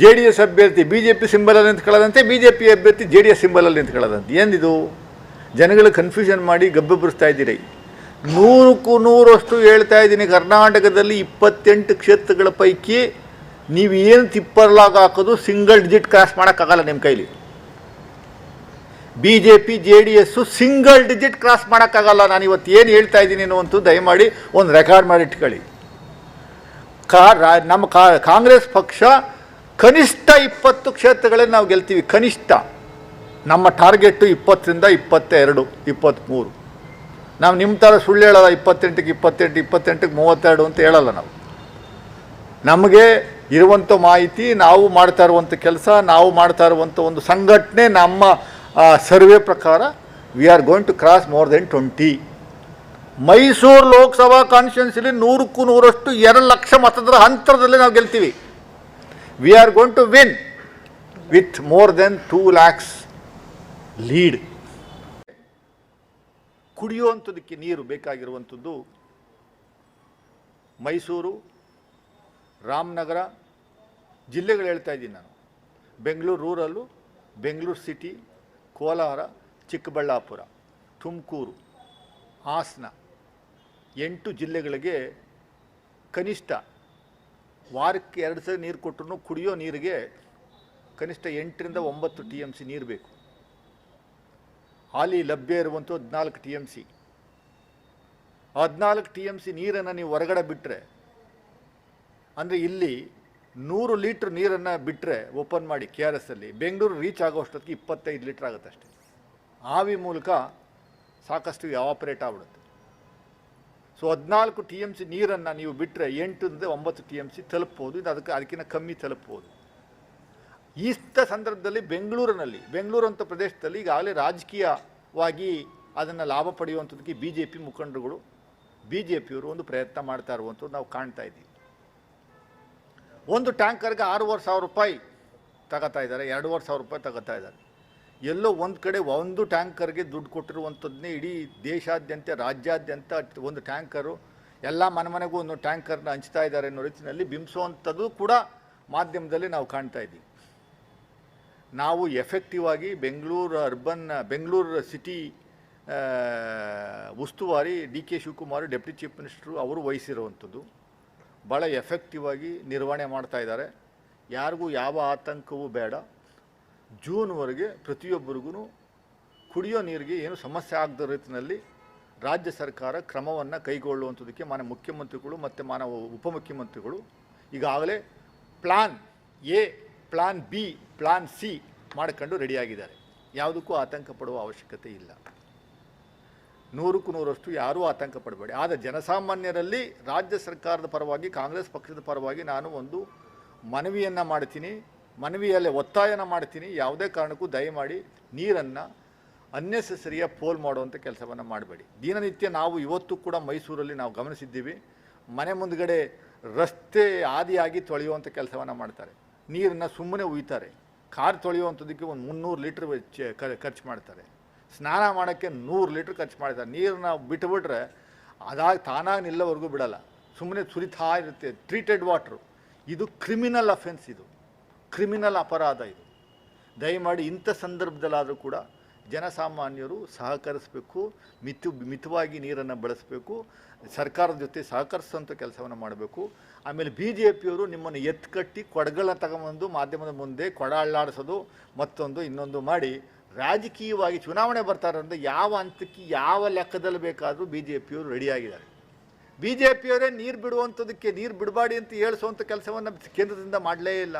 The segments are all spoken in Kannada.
ಜೆ ಡಿ ಎಸ್ ಅಭ್ಯರ್ಥಿ ಬಿ ಜೆ ಪಿ ಸಿಂಬಲಲ್ಲಿ ನಿಂತ್ಕೊಳ್ಳೋದಂತೆ ಬಿ ಜೆ ಪಿ ಅಭ್ಯರ್ಥಿ ಜೆ ಡಿ ಎಸ್ ಸಿಂಬಲಲ್ಲಿ ನಿಂತ್ಕೊಳ್ಳೋದಂತೆ ಏನಿದು? ಜನಗಳು ಕನ್ಫ್ಯೂಷನ್ ಮಾಡಿ ಗಬ್ಬೆಬ್ಬರಿಸ್ತಾ ಇದ್ದೀರಿ. ನೂರಕ್ಕೂ ನೂರಷ್ಟು ಹೇಳ್ತಾ ಇದ್ದೀನಿ, ಕರ್ನಾಟಕದಲ್ಲಿ ಇಪ್ಪತ್ತೆಂಟು ಕ್ಷೇತ್ರಗಳ ಪೈಕಿ ನೀವು ಏನು ತಿಪ್ಪರ್ಲಾಗ ಹಾಕೋದು ಸಿಂಗಲ್ ಡಿಜಿಟ್ ಕ್ರಾಸ್ ಮಾಡೋಕ್ಕಾಗಲ್ಲ ನಿಮ್ಮ ಕೈಲಿ. B J P J D S single digit cross ಮಾಡೋಕ್ಕಾಗಲ್ಲ. ನಾನು ಇವತ್ತು ಏನು ಹೇಳ್ತಾ ಇದ್ದೀನಿ ಅನ್ನುವಂಥದ್ದು ದಯಮಾಡಿ ಒಂದು ರೆಕಾರ್ಡ್ ಮಾಡಿ ಇಟ್ಕೊಳ್ಳಿ. ಕಾ ರಾ- ನಮ್ಮ ಕಾಂಗ್ರೆಸ್ ಪಕ್ಷ ಕನಿಷ್ಠ ಇಪ್ಪತ್ತು ಕ್ಷೇತ್ರಗಳಲ್ಲಿ ನಾವು ಗೆಲ್ತೀವಿ, ಕನಿಷ್ಠ. ನಮ್ಮ ಟಾರ್ಗೆಟ್ಟು ಇಪ್ಪತ್ತರಿಂದ ಇಪ್ಪತ್ತೆರಡು, ಇಪ್ಪತ್ತ್ಮೂರು. ನಾವು ನಿಮ್ಮ ಥರ ಸುಳ್ಳು ಹೇಳಲ್ಲ, ಇಪ್ಪತ್ತೆಂಟಕ್ಕೆ ಇಪ್ಪತ್ತೆಂಟು, ಇಪ್ಪತ್ತೆಂಟಕ್ಕೆ ಮೂವತ್ತೆರಡು ಅಂತ ಹೇಳಲ್ಲ ನಾವು. ನಮಗೆ ಇರುವಂಥ ಮಾಹಿತಿ, ನಾವು ಮಾಡ್ತಾ ಇರುವಂಥ ಕೆಲಸ, ನಾವು ಮಾಡ್ತಾ ಇರುವಂಥ ಒಂದು ಸಂಘಟನೆ ನಮ್ಮ ಸರ್ವೆ ಪ್ರಕಾರ we are going to cross more than twenty Mysuru Lok ಕಾನ್ಸ್ಟಿಟ್ಯೂನ್ಸಿಲಿ ನೂರಕ್ಕೂ ನೂರಷ್ಟು ಎರಡು ಲಕ್ಷ ಮತದಾರ ಅಂತರದಲ್ಲಿ ನಾವು ಗೆಲ್ತೀವಿ. We are going to win with more than two lakhs lead ಕುಡಿಯುವಂಥದ್ದಕ್ಕೆ ನೀರು ಬೇಕಾಗಿರುವಂಥದ್ದು ಮೈಸೂರು, ರಾಮನಗರ ಜಿಲ್ಲೆಗಳು ಹೇಳ್ತಾ ಇದ್ದೀನಿ ನಾನು. ಬೆಂಗಳೂರು ರೂರಲ್ಲು, ಬೆಂಗಳೂರು ಸಿಟಿ, ಕೋಲಾರ, ಚಿಕ್ಕಬಳ್ಳಾಪುರ, ತುಮಕೂರು, ಹಾಸನ ಎಂಟು ಜಿಲ್ಲೆಗಳಿಗೆ ಕನಿಷ್ಠ ವಾರಕ್ಕೆ ಎರಡು ಸರಿ ನೀರು ಕೊಟ್ಟರು ಕುಡಿಯೋ ನೀರಿಗೆ ಕನಿಷ್ಠ ಎಂಟರಿಂದ ಒಂಬತ್ತು ಟಿ ಎಂ ಸಿ ನೀರು ಬೇಕು. ಹಾಲಿ ಲಭ್ಯ ಇರುವಂಥ ಹದಿನಾಲ್ಕು ಟಿ ಎಂ ಸಿ. ಹದಿನಾಲ್ಕು ಟಿ ಎಂ ಸಿ ನೀರನ್ನು ನೀವು ಹೊರಗಡೆ ಬಿಟ್ಟರೆ ಅಂದರೆ ಇಲ್ಲಿ ನೂರು ಲೀಟ್ರ್ ನೀರನ್ನು ಬಿಟ್ಟರೆ ಓಪನ್ ಮಾಡಿ ಕೆ ಆರ್ ಎಸ್ಸಲ್ಲಿ, ಬೆಂಗಳೂರು ರೀಚ್ ಆಗೋಷ್ಟೊತ್ತಿಗೆ ಇಪ್ಪತ್ತೈದು ಲೀಟ್ರ್ ಆಗುತ್ತೆ ಅಷ್ಟೇ. ಆವಿ ಮೂಲಕ ಸಾಕಷ್ಟು ಆಪರೇಟ್ ಆಗ್ಬಿಡುತ್ತೆ. ಸೊ ಹದಿನಾಲ್ಕು ಟಿ ಎಂ ಸಿ ನೀರನ್ನು ನೀವು ಬಿಟ್ಟರೆ ಎಂಟರಿಂದ ಒಂಬತ್ತು ಟಿ ಎಂ ಸಿ ತಲುಪ್ಬೋದು, ಇದು ಅದಕ್ಕೆ ಅದಕ್ಕಿಂತ ಕಮ್ಮಿ ತಲುಪ್ಬೋದು. ಈಸ್ತ ಸಂದರ್ಭದಲ್ಲಿ ಬೆಂಗಳೂರಿನಲ್ಲಿ, ಬೆಂಗಳೂರು ಅಂತ ಪ್ರದೇಶದಲ್ಲಿ ಈಗಾಗಲೇ ರಾಜಕೀಯವಾಗಿ ಅದನ್ನು ಲಾಭ ಪಡೆಯುವಂಥದ್ದಕ್ಕೆ ಬಿ ಜೆ ಪಿ ಮುಖಂಡರುಗಳು ಬಿ ಜೆ ಪಿಯವರು ಒಂದು ಪ್ರಯತ್ನ ಮಾಡ್ತಾ ಇರುವಂಥದ್ದು ನಾವು ಕಾಣ್ತಾ ಇದ್ದೀವಿ. ಒಂದು ಟ್ಯಾಂಕರ್ಗೆ ಆರೂವರೆ ಸಾವಿರ ರೂಪಾಯಿ ತಗೋತಾ ಇದ್ದಾರೆ, ಎರಡೂವರೆ ಸಾವಿರ ರೂಪಾಯಿ ತಗೋತಾ ಇದ್ದಾರೆ. ಎಲ್ಲೋ ಒಂದು ಕಡೆ ಒಂದು ಟ್ಯಾಂಕರ್ಗೆ ದುಡ್ಡು ಕೊಟ್ಟಿರುವಂಥದ್ದನ್ನೇ ಇಡೀ ದೇಶಾದ್ಯಂತ, ರಾಜ್ಯಾದ್ಯಂತ ಒಂದು ಟ್ಯಾಂಕರು, ಎಲ್ಲ ಮನೆ ಮನೆಗೂ ಒಂದು ಟ್ಯಾಂಕರ್ನ ಹಂಚ್ತಾ ಇದ್ದಾರೆ ಅನ್ನೋ ರೀತಿಯಲ್ಲಿ ಬಿಂಬಿಸುವಂಥದ್ದು ಕೂಡ ಮಾಧ್ಯಮದಲ್ಲಿ ನಾವು ಕಾಣ್ತಾ ಇದ್ದೀವಿ. ನಾವು ಎಫೆಕ್ಟಿವ್ ಆಗಿ ಬೆಂಗಳೂರು ಅರ್ಬನ್ ಬೆಂಗಳೂರು ಸಿಟಿ ಉಸ್ತುವಾರಿ D K Shivakumar deputy chief minister ಅವರು ವಹಿಸಿರುವಂಥದ್ದು. ಭಾಳ ಎಫೆಕ್ಟಿವ್ ಆಗಿ ನಿರ್ವಹಣೆ ಮಾಡ್ತಾ ಇದ್ದಾರೆ. ಯಾರಿಗೂ ಯಾವ ಆತಂಕವೂ ಬೇಡ. ಜೂನ್ವರೆಗೆ ಪ್ರತಿಯೊಬ್ಬರಿಗೂ ಕುಡಿಯೋ ನೀರಿಗೆ ಏನು ಸಮಸ್ಯೆ ಆಗದ ರೀತಿಯಲ್ಲಿ ರಾಜ್ಯ ಸರ್ಕಾರ ಕ್ರಮವನ್ನು ಕೈಗೊಳ್ಳುವಂಥದ್ದಕ್ಕೆ ಮಾನ್ಯ ಮುಖ್ಯಮಂತ್ರಿಗಳು ಮತ್ತು ಮಾನ್ಯ ಉಪಮುಖ್ಯಮಂತ್ರಿಗಳು ಈಗಾಗಲೇ plan A, plan B, plan C ಮಾಡ್ಕೊಂಡು ರೆಡಿಯಾಗಿದ್ದಾರೆ. ಯಾವುದಕ್ಕೂ ಆತಂಕ ಪಡುವ ಅವಶ್ಯಕತೆ ಇಲ್ಲ. ನೂರಕ್ಕೂ ನೂರಷ್ಟು ಯಾರೂ ಆತಂಕ ಪಡಬೇಡಿ. ಆದರೆ ಜನಸಾಮಾನ್ಯರಲ್ಲಿ ರಾಜ್ಯ ಸರ್ಕಾರದ ಪರವಾಗಿ, ಕಾಂಗ್ರೆಸ್ ಪಕ್ಷದ ಪರವಾಗಿ ನಾನು ಒಂದು ಮನವಿಯನ್ನು ಮಾಡ್ತೀನಿ. ಮನವಿಯಲ್ಲೇ ಒತ್ತಾಯನ ಮಾಡ್ತೀನಿ, ಯಾವುದೇ ಕಾರಣಕ್ಕೂ ದಯಮಾಡಿ ನೀರನ್ನು ಅನ್ನೆಸೆಸರಿಯ ಪೋಲ್ ಮಾಡುವಂಥ ಕೆಲಸವನ್ನು ಮಾಡಬೇಡಿ. ದಿನನಿತ್ಯ ನಾವು ಇವತ್ತು ಕೂಡ ಮೈಸೂರಲ್ಲಿ ನಾವು ಗಮನಿಸಿದ್ದೀವಿ. ಮನೆ ಮುಂದ್ಗಡೆ ರಸ್ತೆ ಆದಿಯಾಗಿ ತೊಳೆಯುವಂಥ ಕೆಲಸವನ್ನು ಮಾಡ್ತಾರೆ. ನೀರನ್ನು ಸುಮ್ಮನೆ ಉಯ್ತಾರೆ. ಕಾರ್ ತೊಳೆಯುವಂಥದ್ದಕ್ಕೆ ಒಂದು ಮುನ್ನೂರು ಲೀಟ್ರ್ ಖರ್ಚು ಮಾಡ್ತಾರೆ. ಸ್ನಾನ ಮಾಡೋಕ್ಕೆ ನೂರು ಲೀಟ್ರ್ ಖರ್ಚು ಮಾಡ್ತಾರೆ. ನೀರನ್ನ ಬಿಟ್ಟುಬಿಟ್ರೆ ಅದಾಗ ತಾನಾಗಿ ನಿಲ್ಲವರೆಗೂ ಬಿಡಲ್ಲ. ಸುಮ್ಮನೆ ಸುರಿತಾ ಇರುತ್ತೆ. ಟ್ರೀಟೆಡ್ ವಾಟ್ರು ಇದು ಕ್ರಿಮಿನಲ್ ಅಫೆನ್ಸ್ ಇದು. ಕ್ರಿಮಿನಲ್ ಅಪರಾಧ ಇದು. ದಯಮಾಡಿ ಇಂಥ ಸಂದರ್ಭದಲ್ಲಾದರೂ ಕೂಡ ಜನಸಾಮಾನ್ಯರು ಸಹಕರಿಸಬೇಕು, ಮಿತು, ಮಿತವಾಗಿ ನೀರನ್ನು ಬಳಸಬೇಕು, ಸರ್ಕಾರದ ಜೊತೆ ಸಹಕರಿಸುವಂಥ ಕೆಲಸವನ್ನು ಮಾಡಬೇಕು. ಆಮೇಲೆ ಬಿ ಜೆ ಪಿಯವರು ನಿಮ್ಮನ್ನು ಎತ್ಕಟ್ಟಿ ಕೊಡಗಳನ್ನ ತಗೊಂಬಂದು ಮಾಧ್ಯಮದ ಮುಂದೆ ಕೊಡ ಅಳ್ಳಾಡಿಸೋದು ಮತ್ತೊಂದು, ಇನ್ನೊಂದು ಮಾಡಿ ರಾಜಕೀಯವಾಗಿ ಚುನಾವಣೆ ಬರ್ತಾರೆ ಅಂದರೆ ಯಾವ ಹಂತಕ್ಕೆ ಯಾವ ಲೆಕ್ಕದಲ್ಲಿ ಬೇಕಾದರೂ ಬಿ ಜೆ ಪಿಯವರು ರೆಡಿಯಾಗಿದ್ದಾರೆ. ಬಿ ಜೆ ಪಿಯವರೇ ನೀರು ಬಿಡುವಂಥದ್ದಕ್ಕೆ ನೀರು ಬಿಡಬಾಡಿ ಅಂತ ಹೇಳಿಸುವಂಥ ಕೆಲಸವನ್ನು ಕೇಂದ್ರದಿಂದ ಮಾಡಲೇ ಇಲ್ಲ.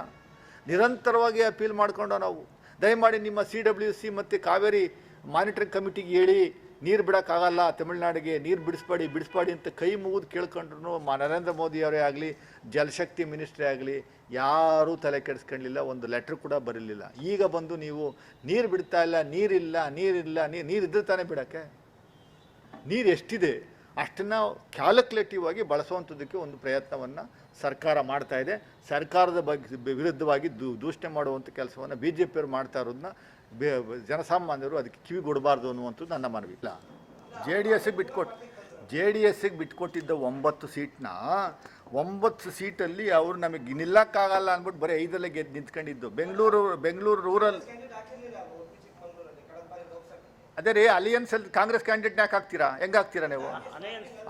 ನಿರಂತರವಾಗಿ ಅಪೀಲ್ ಮಾಡ್ಕೊಂಡು ನಾವು. ದಯಮಾಡಿ ನಿಮ್ಮ ಸಿ ಡಬ್ಲ್ಯೂ ಸಿ ಮತ್ತು ಕಾವೇರಿ ಮಾನಿಟ್ರಿಂಗ್ ಕಮಿಟಿಗೆ ಹೇಳಿ, ನೀರು ಬಿಡೋಕ್ಕಾಗಲ್ಲ, ತಮಿಳ್ನಾಡಿಗೆ ನೀರು ಬಿಡಿಸ್ಬೇಡಿ ಬಿಡಿಸ್ಬೇಡಿ ಅಂತ ಕೈ ಮುಗಿದು ಕೇಳ್ಕೊಂಡ್ರು ಮಾ, ನರೇಂದ್ರ ಮೋದಿಯವರೇ ಆಗಲಿ ಜಲಶಕ್ತಿ ಮಿನಿಸ್ಟ್ರೇ ಆಗಲಿ, ಯಾರೂ ತಲೆ ಕೆಡಿಸ್ಕೊಳ್ಳಿಲ್ಲ ಒಂದು ಲೆಟ್ರ್ ಕೂಡ ಬರಲಿಲ್ಲ. ಈಗ ಬಂದು ನೀವು ನೀರು ಬಿಡ್ತಾ ಇಲ್ಲ, ನೀರಿಲ್ಲ ನೀರಿಲ್ಲ ನೀರು ಇದ್ದರೆ ತಾನೇ ಬಿಡೋಕ್ಕೆ? ನೀರು ಎಷ್ಟಿದೆ? ಅಷ್ಟನ್ನು ಕ್ಯಾಲ್ಕುಲೇಟಿವ್ ಆಗಿ ಬಳಸುವಂಥದ್ದಕ್ಕೆ ಒಂದು ಪ್ರಯತ್ನವನ್ನು ಸರ್ಕಾರ ಮಾಡ್ತಾ ಇದೆ. ಸರ್ಕಾರದ ಬಗ್ಗೆ ವಿರುದ್ಧವಾಗಿ ದೂ, ದೂಷಣೆ ಮಾಡುವಂಥ ಕೆಲಸವನ್ನು ಬಿ ಜೆ ಪಿಯವರು ಮಾಡ್ತಾ ಇರೋದನ್ನ ಜನಸಾಮಾನ್ಯರು ಅದಕ್ಕೆ ಕಿವಿಗೊಡಬಾರ್ದು ಅನ್ನುವಂಥದ್ದು ನನ್ನ ಮನವಿ. ಇಲ್ಲ. ಜೆ ಡಿ ಎಸ್ಸಿಗೆ ಬಿಟ್ಕೊಟ್ಟು ಜೆ ಡಿ ಎಸ್ಸಿಗೆ ಬಿಟ್ಕೊಟ್ಟಿದ್ದ ಒಂಬತ್ತು ಸೀಟ್ನ ಒಂಬತ್ತು ಸೀಟಲ್ಲಿ ಅವರು ನಮಗೆ ನಿಲ್ಲಕ್ಕಾಗಲ್ಲ ಅಂದ್ಬಿಟ್ಟು ಬರೀ ಐದಲ್ಲೇ ಗೆದ್ದು ನಿಂತ್ಕೊಂಡಿದ್ದು. ಬೆಂಗಳೂರು ಬೆಂಗಳೂರು ರೂರಲ್ ಅದೇ ರೀ ಅಲಿಯನ್ಸ್ ಅಲ್ಲಿ ಕಾಂಗ್ರೆಸ್ ಕ್ಯಾಂಡಿಡೇಟ್ ಯಾಕೆ ಹಾಕ್ತೀರಾ? ಹೆಂಗೆ ಹಾಕ್ತೀರಾ ನೀವು?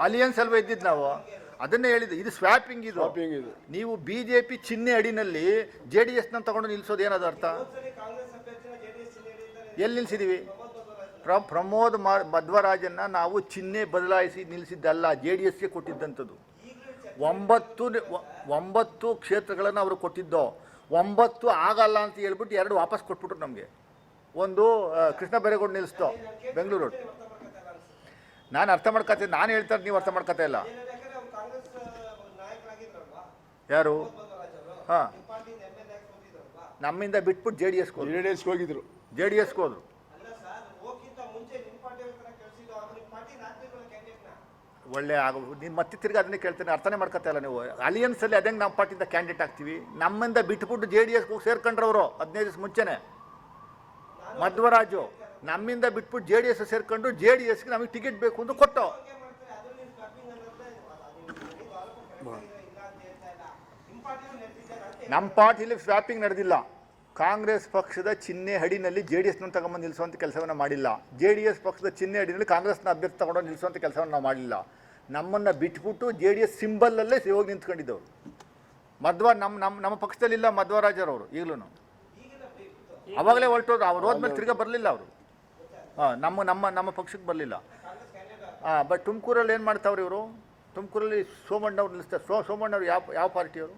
ಅಲಿಯನ್ಸ್ ಅಲ್ವಾ ಇದ್ದಿದ್ದು ನಾವು? ಅದನ್ನೇ ಹೇಳಿದ್ದು ಇದು ಸ್ವ್ಯಾಪಿಂಗ್ ಇದು. ನೀವು ಬಿ ಜೆ ಪಿ ಚಿಹ್ನೆ ಅಡಿನಲ್ಲಿ ಜೆ ಡಿ ಎಸ್ನ ತಗೊಂಡು ನಿಲ್ಸೋದು ಏನದು ಅರ್ಥ? ಎಲ್ಲಿ ನಿಲ್ಸಿದೀವಿ? ಪ್ರ ಪ್ರಮೋದ್ ಮಧ್ವರಾಜನ್ನ ನಾವು ಚಿಹ್ನೆ ಬದಲಾಯಿಸಿ ನಿಲ್ಲಿಸಿದ್ದಲ್ಲ ಜೆ ಡಿ ಎಸ್ಗೆ ಕೊಟ್ಟಿದ್ದಂಥದ್ದು. ಒಂಬತ್ತು ಒಂಬತ್ತು ಕ್ಷೇತ್ರಗಳನ್ನು ಅವರು ಕೊಟ್ಟಿದ್ದೋ ಒಂಬತ್ತು ಆಗಲ್ಲ ಅಂತ ಹೇಳ್ಬಿಟ್ಟು ಎರಡು ವಾಪಸ್ ಕೊಟ್ಬಿಟ್ರು ನಮಗೆ. ಒಂದು ಕೃಷ್ಣ ಬೈರೇಗೌಡ ನಿಲ್ಲಿಸ್ತು ಬೆಂಗಳೂರು. ನಾನು ಅರ್ಥ ಮಾಡ್ಕೊತೀನಿ ನಾನು ಹೇಳ್ತಾರೆ ನೀವು ಅರ್ಥ ಮಾಡ್ಕೊತಾ ಇಲ್ಲ. ಯಾರು? ಹಾಂ. ನಮ್ಮಿಂದ ಬಿಟ್ಬಿಟ್ಟು ಜೆ ಡಿ ಎಸ್ಗೆ ಜೆ ಡಿ ಎಸ್ಗೆ ಹೋಗಿದ್ರು. ಜೆ ಡಿ ಎಸ್ಗೆ ಹೋದ್ರು. ಒಳ್ಳೆ ಆಗೋ ನೀನು ಮತ್ತೆ ತಿರ್ಗಿ ಅದನ್ನೇ ಕೇಳ್ತೇನೆ ಅರ್ಥನೇ ಮಾಡ್ಕೊತಾ ಇಲ್ಲ ನೀವು. ಅಲಿಯನ್ಸಲ್ಲಿ ಅದೇ ನಮ್ಮ ಪಾರ್ಟಿಯಿಂದ ಕ್ಯಾಂಡಿಡೇಟ್ ಆಗ್ತೀವಿ. ನಮ್ಮಿಂದ ಬಿಟ್ಬಿಟ್ಟು ಜೆ ಡಿ ಎಸ್ಗೆ ಹೋಗಿ ಸೇರ್ಕೊಂಡ್ರವರು ಹದಿನೈದು ದಿವಸ ಮುಂಚೆನೆ. ಮಧ್ವರಾಜು ನಮ್ಮಿಂದ ಬಿಟ್ಬಿಟ್ಟು ಜೆ ಡಿ ಎಸ್ ಸೇರ್ಕೊಂಡು ಜೆ ಡಿ ಎಸ್ಗೆ ನಮಗೆ ಟಿಕೆಟ್ ಬೇಕು ಅಂತ ಕೊಟ್ಟು. ನಮ್ಮ ಪಾರ್ಟಿಲಿ ಸ್ವ್ಯಾಪಿಂಗ್ ನಡೆದಿಲ್ಲ. ಕಾಂಗ್ರೆಸ್ ಪಕ್ಷದ ಚಿಹ್ನೆ ಹಡಿನಲ್ಲಿ ಜೆ ಡಿ ಎಸ್ನ ತಗೊಂಬಂದು ನಿಲ್ಲಿಸುವಂಥ ಕೆಲಸವನ್ನು ಮಾಡಿಲ್ಲ. ಜೆ ಡಿ ಎಸ್ ಪಕ್ಷದ ಚಿಹ್ನೆ ಹಡಿನಲ್ಲಿ ಕಾಂಗ್ರೆಸ್ನ ಅಭ್ಯರ್ಥಿ ತಗೊಂಡು ನಿಲ್ಲಿಸುವಂಥ ಕೆಲಸವನ್ನು ನಾವು ಮಾಡಿಲ್ಲ. ನಮ್ಮನ್ನು ಬಿಟ್ಬಿಟ್ಟು ಜೆ ಡಿ ಎಸ್ ಸಿಂಬಲ್ಲಲ್ಲೇ ಹೋಗಿ ನಿಂತ್ಕೊಂಡಿದ್ದವರು. ಮಧ್ವ ನಮ್ಮ ನಮ್ಮ ನಮ್ಮ ಪಕ್ಷದಲ್ಲಿಲ್ಲ ಮಧ್ವರಾಜರವರು ಈಗಲೂ ಅವಾಗಲೇ ಹೊರಟೋದು ಅವ್ರು ಹೋದ್ಮೇಲೆ ತಿರ್ಗಾ ಬರಲಿಲ್ಲ ಅವರು. ಹಾಂ ನಮ್ಮ ನಮ್ಮ ನಮ್ಮ ಪಕ್ಷಕ್ಕೆ ಬರಲಿಲ್ಲ. ಹಾಂ ಬಟ್ ತುಮಕೂರಲ್ಲಿ ಏನು ಮಾಡ್ತಾವ್ರಿ ಇವರು? ತುಮಕೂರಲ್ಲಿ ಸೋಮಣ್ಣವ್ರು ನಿಲ್ಲಿಸ್ತಾರೆ ಸೋ ಸೋಮಣ್ಣವ್ರು ಯಾವ ಯಾವ ಪಾರ್ಟಿಯವರು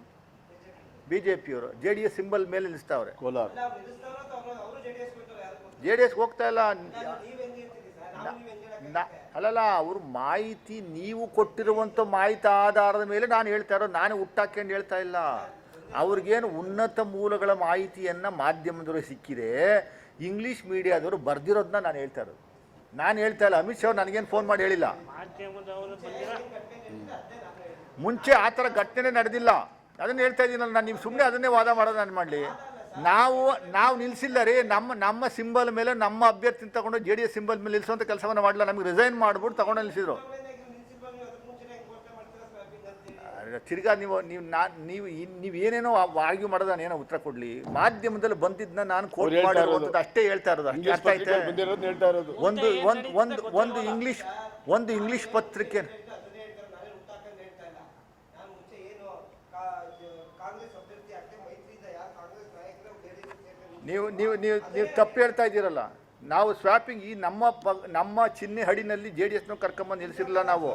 ಬಿ ಜೆ ಪಿಯವರು ಜೆ ಡಿ ಎಸ್ ಸಿಂಬಲ್ ಮೇಲೆ ನಿಲ್ಲಿಸ್ತಾವ್ರೆ ಕೋಲಾರ. ಜೆ ಡಿ ಎಸ್ ಹೋಗ್ತಾ ಇಲ್ಲ. ಅಲ್ಲಲ್ಲ ಅವ್ರ ಮಾಹಿತಿ ನೀವು ಕೊಟ್ಟಿರುವಂಥ ಮಾಹಿತಿ ಆಧಾರದ ಮೇಲೆ ನಾನು ಹೇಳ್ತಾ ಇರೋದು. ನಾನು ಹುಟ್ಟಾಕೊಂಡು ಹೇಳ್ತಾ ಇಲ್ಲ. ಅವ್ರಿಗೇನು ಉನ್ನತ ಮೂಲಗಳ ಮಾಹಿತಿಯನ್ನು ಮಾಧ್ಯಮದವರು ಸಿಕ್ಕಿದೆ, ಇಂಗ್ಲೀಷ್ ಮೀಡಿಯಾದವರು ಬರ್ದಿರೋದನ್ನ ನಾನು ಹೇಳ್ತಾ ಇರೋದು. ನಾನು ಹೇಳ್ತಾ ಇಲ್ಲ, ಅಮಿತ್ ಶಾ ನನಗೇನು ಫೋನ್ ಮಾಡಿ ಹೇಳಿಲ್ಲ. ಮುಂಚೆ ಆ ಥರ ಘಟನೆ ನಡೆದಿಲ್ಲ. ಅದನ್ನು ಹೇಳ್ತಾ ಇದ್ದೀನಲ್ಲ ನಾನು, ನೀವು ಸುಮ್ಮನೆ ಅದನ್ನೇ ವಾದ ಮಾಡೋದು ನಾನು ಮಾಡಲಿ. ನಾವು ನಾವು ನಿಲ್ಲಿಸಿಲ್ಲ ರೀ, ನಮ್ಮ ನಮ್ಮ ಸಿಂಬಲ್ ಮೇಲೆ, ನಮ್ಮ ಅಭ್ಯರ್ಥಿ ತಗೊಂಡು ಜೆ ಡಿ ಎಸ್ ಸಿಂಬಲ್ ಮೇಲೆ ನಿಲ್ಲಿಸುವಂಥ ಕೆಲಸವನ್ನು ಮಾಡಲಿಲ್ಲ. ನಮಗೆ ರಿಸೈನ್ ಮಾಡಿಬಿಟ್ಟು ತಗೊಂಡು ನಿಲ್ಲಿಸಿದ್ರು ಅರೆ, ತಿರ್ಗಾ ನೀವು ನೀವು ನಾ ನೀವು ನೀವು ಏನೇನೋ ಆರ್ಗ್ಯೂ ಮಾಡೋದು ನಾನು ಏನೋ ಉತ್ತರ ಕೊಡಲಿ. ಮಾಧ್ಯಮದಲ್ಲಿ ಬಂದಿದ್ದನ್ನ ನಾನು ಕೋಟ್ ಮಾಡಿರೋದು ಮಾಡಿರುವಂಥದ್ದು ಅಷ್ಟೇ ಹೇಳ್ತಾ ಇರೋದು ಅಷ್ಟೇ ಅರ್ಥ ಆಯ್ತಾ ಬಂದಿರೋದು ಹೇಳ್ತಾ ಇರೋದು. ಒಂದು ಒಂದು ಒಂದು ಒಂದು ಇಂಗ್ಲಿಷ್ ಒಂದು ಇಂಗ್ಲಿಷ್ ಪತ್ರಿಕೆ. ನೀವು ನೀವು ನೀವು ನೀವು ತಪ್ಪು ಹೇಳ್ತಾ ಇದ್ದೀರಲ್ಲ. ನಾವು ಸ್ವಾಪಿಂಗ್ ಈ ನಮ್ಮ ಪ ನಮ್ಮ ಚಿಹ್ನೆ ಹಡಿನಲ್ಲಿ ಜೆ ಡಿ ಎಸ್ನ ಕರ್ಕೊಂಬಂದು ನಿಲ್ಲಿಸಿರಲ್ಲ ನಾವು.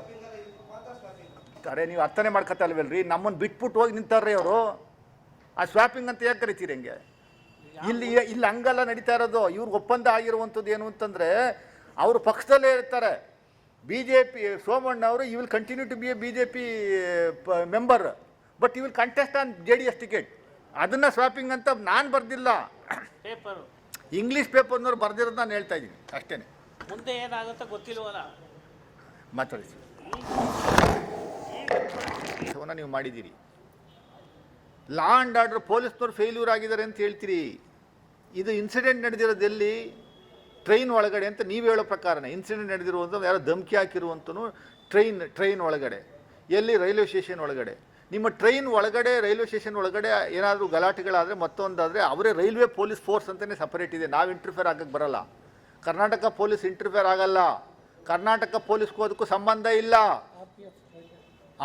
ಅರೆ ನೀವು ಅರ್ಥನೆ ಮಾಡ್ಕೊತಾ ಇಲ್ವಲ್ರಿ? ನಮ್ಮನ್ನು ಬಿಟ್ಬಿಟ್ಟು ಹೋಗಿ ನಿಂತಾರ್ರಿ ಅವರು. ಆ ಸ್ವಾಪಿಂಗ್ ಅಂತ ಯಾಕೆ ಕರಿತೀರಿ ಹಂಗೆ? ಇಲ್ಲಿ ಇಲ್ಲಿ ಹಂಗಲ್ಲ ನಡೀತಾ ಇರೋದು. ಇವ್ರಿಗೆ ಒಪ್ಪಂದ ಆಗಿರುವಂಥದ್ದು ಏನು ಅಂತಂದರೆ ಅವರು ಪಕ್ಷದಲ್ಲೇ ಇರ್ತಾರೆ. ಬಿ ಜೆ ಪಿ ಸೋಮಣ್ಣ ಅವರು you will continue to be a B J P member but you will contest on J D S ticket ಅದನ್ನು ಸ್ವಾಪಿಂಗ್ ಅಂತ ನಾನು ಬರ್ದಿಲ್ಲ. ಪೇಪರ್ ಇಂಗ್ಲೀಷ್ ಪೇಪರ್ನವ್ರು ಬರ್ದಿರೋದು ನಾನು ಹೇಳ್ತಾ ಇದ್ದೀನಿ. ಅಷ್ಟೇ ಮುಂದೆ ಏನಾಗುತ್ತೋ ಗೊತ್ತಿಲ್ವಲ್ಲ? ಮಾತಾಡಿ. ಕೆಲಸವನ್ನು ನೀವು ಮಾಡಿದ್ದೀರಿ. ಲಾ ಆ್ಯಂಡ್ ಆರ್ಡರ್ ಪೊಲೀಸ್ನವ್ರು ಫೇಲ್ಯೂರ್ ಆಗಿದ್ದಾರೆ ಅಂತ ಹೇಳ್ತೀರಿ. ಇದು ಇನ್ಸಿಡೆಂಟ್ ನಡೆದಿರೋದು ಎಲ್ಲಿ ಟ್ರೈನ್ ಒಳಗಡೆ ಅಂತ ನೀವು ಹೇಳೋ ಪ್ರಕಾರನೇ ಇನ್ಸಿಡೆಂಟ್ ನಡೆದಿರುವಂಥ ಯಾರೋ ಧಮಕಿ ಹಾಕಿರುವಂಥನು ಟ್ರೈನ್ ಟ್ರೈನ್ ಒಳಗಡೆ. ಎಲ್ಲಿ ರೈಲ್ವೆ ಸ್ಟೇಷನ್ ಒಳಗಡೆ. ನಿಮ್ಮ ಟ್ರೈನ್ ಒಳಗಡೆ, ರೈಲ್ವೆ ಸ್ಟೇಷನ್ ಒಳಗಡೆ ಏನಾದರೂ ಗಲಾಟೆಗಳಾದರೆ ಮತ್ತೊಂದಾದರೆ ಅವರೇ ರೈಲ್ವೆ ಪೊಲೀಸ್ ಫೋರ್ಸ್ ಅಂತಲೇ ಸಪರೇಟ್ ಇದೆ. ನಾವು ಇಂಟರ್ಫೇರ್ ಆಗಕ್ಕೆ ಬರಲ್ಲ. ಕರ್ನಾಟಕ ಪೊಲೀಸ್ ಇಂಟರ್ಫೇರ್ ಆಗಲ್ಲ. ಕರ್ನಾಟಕ ಪೊಲೀಸ್ಗೂ ಅದಕ್ಕೂ ಸಂಬಂಧ ಇಲ್ಲ.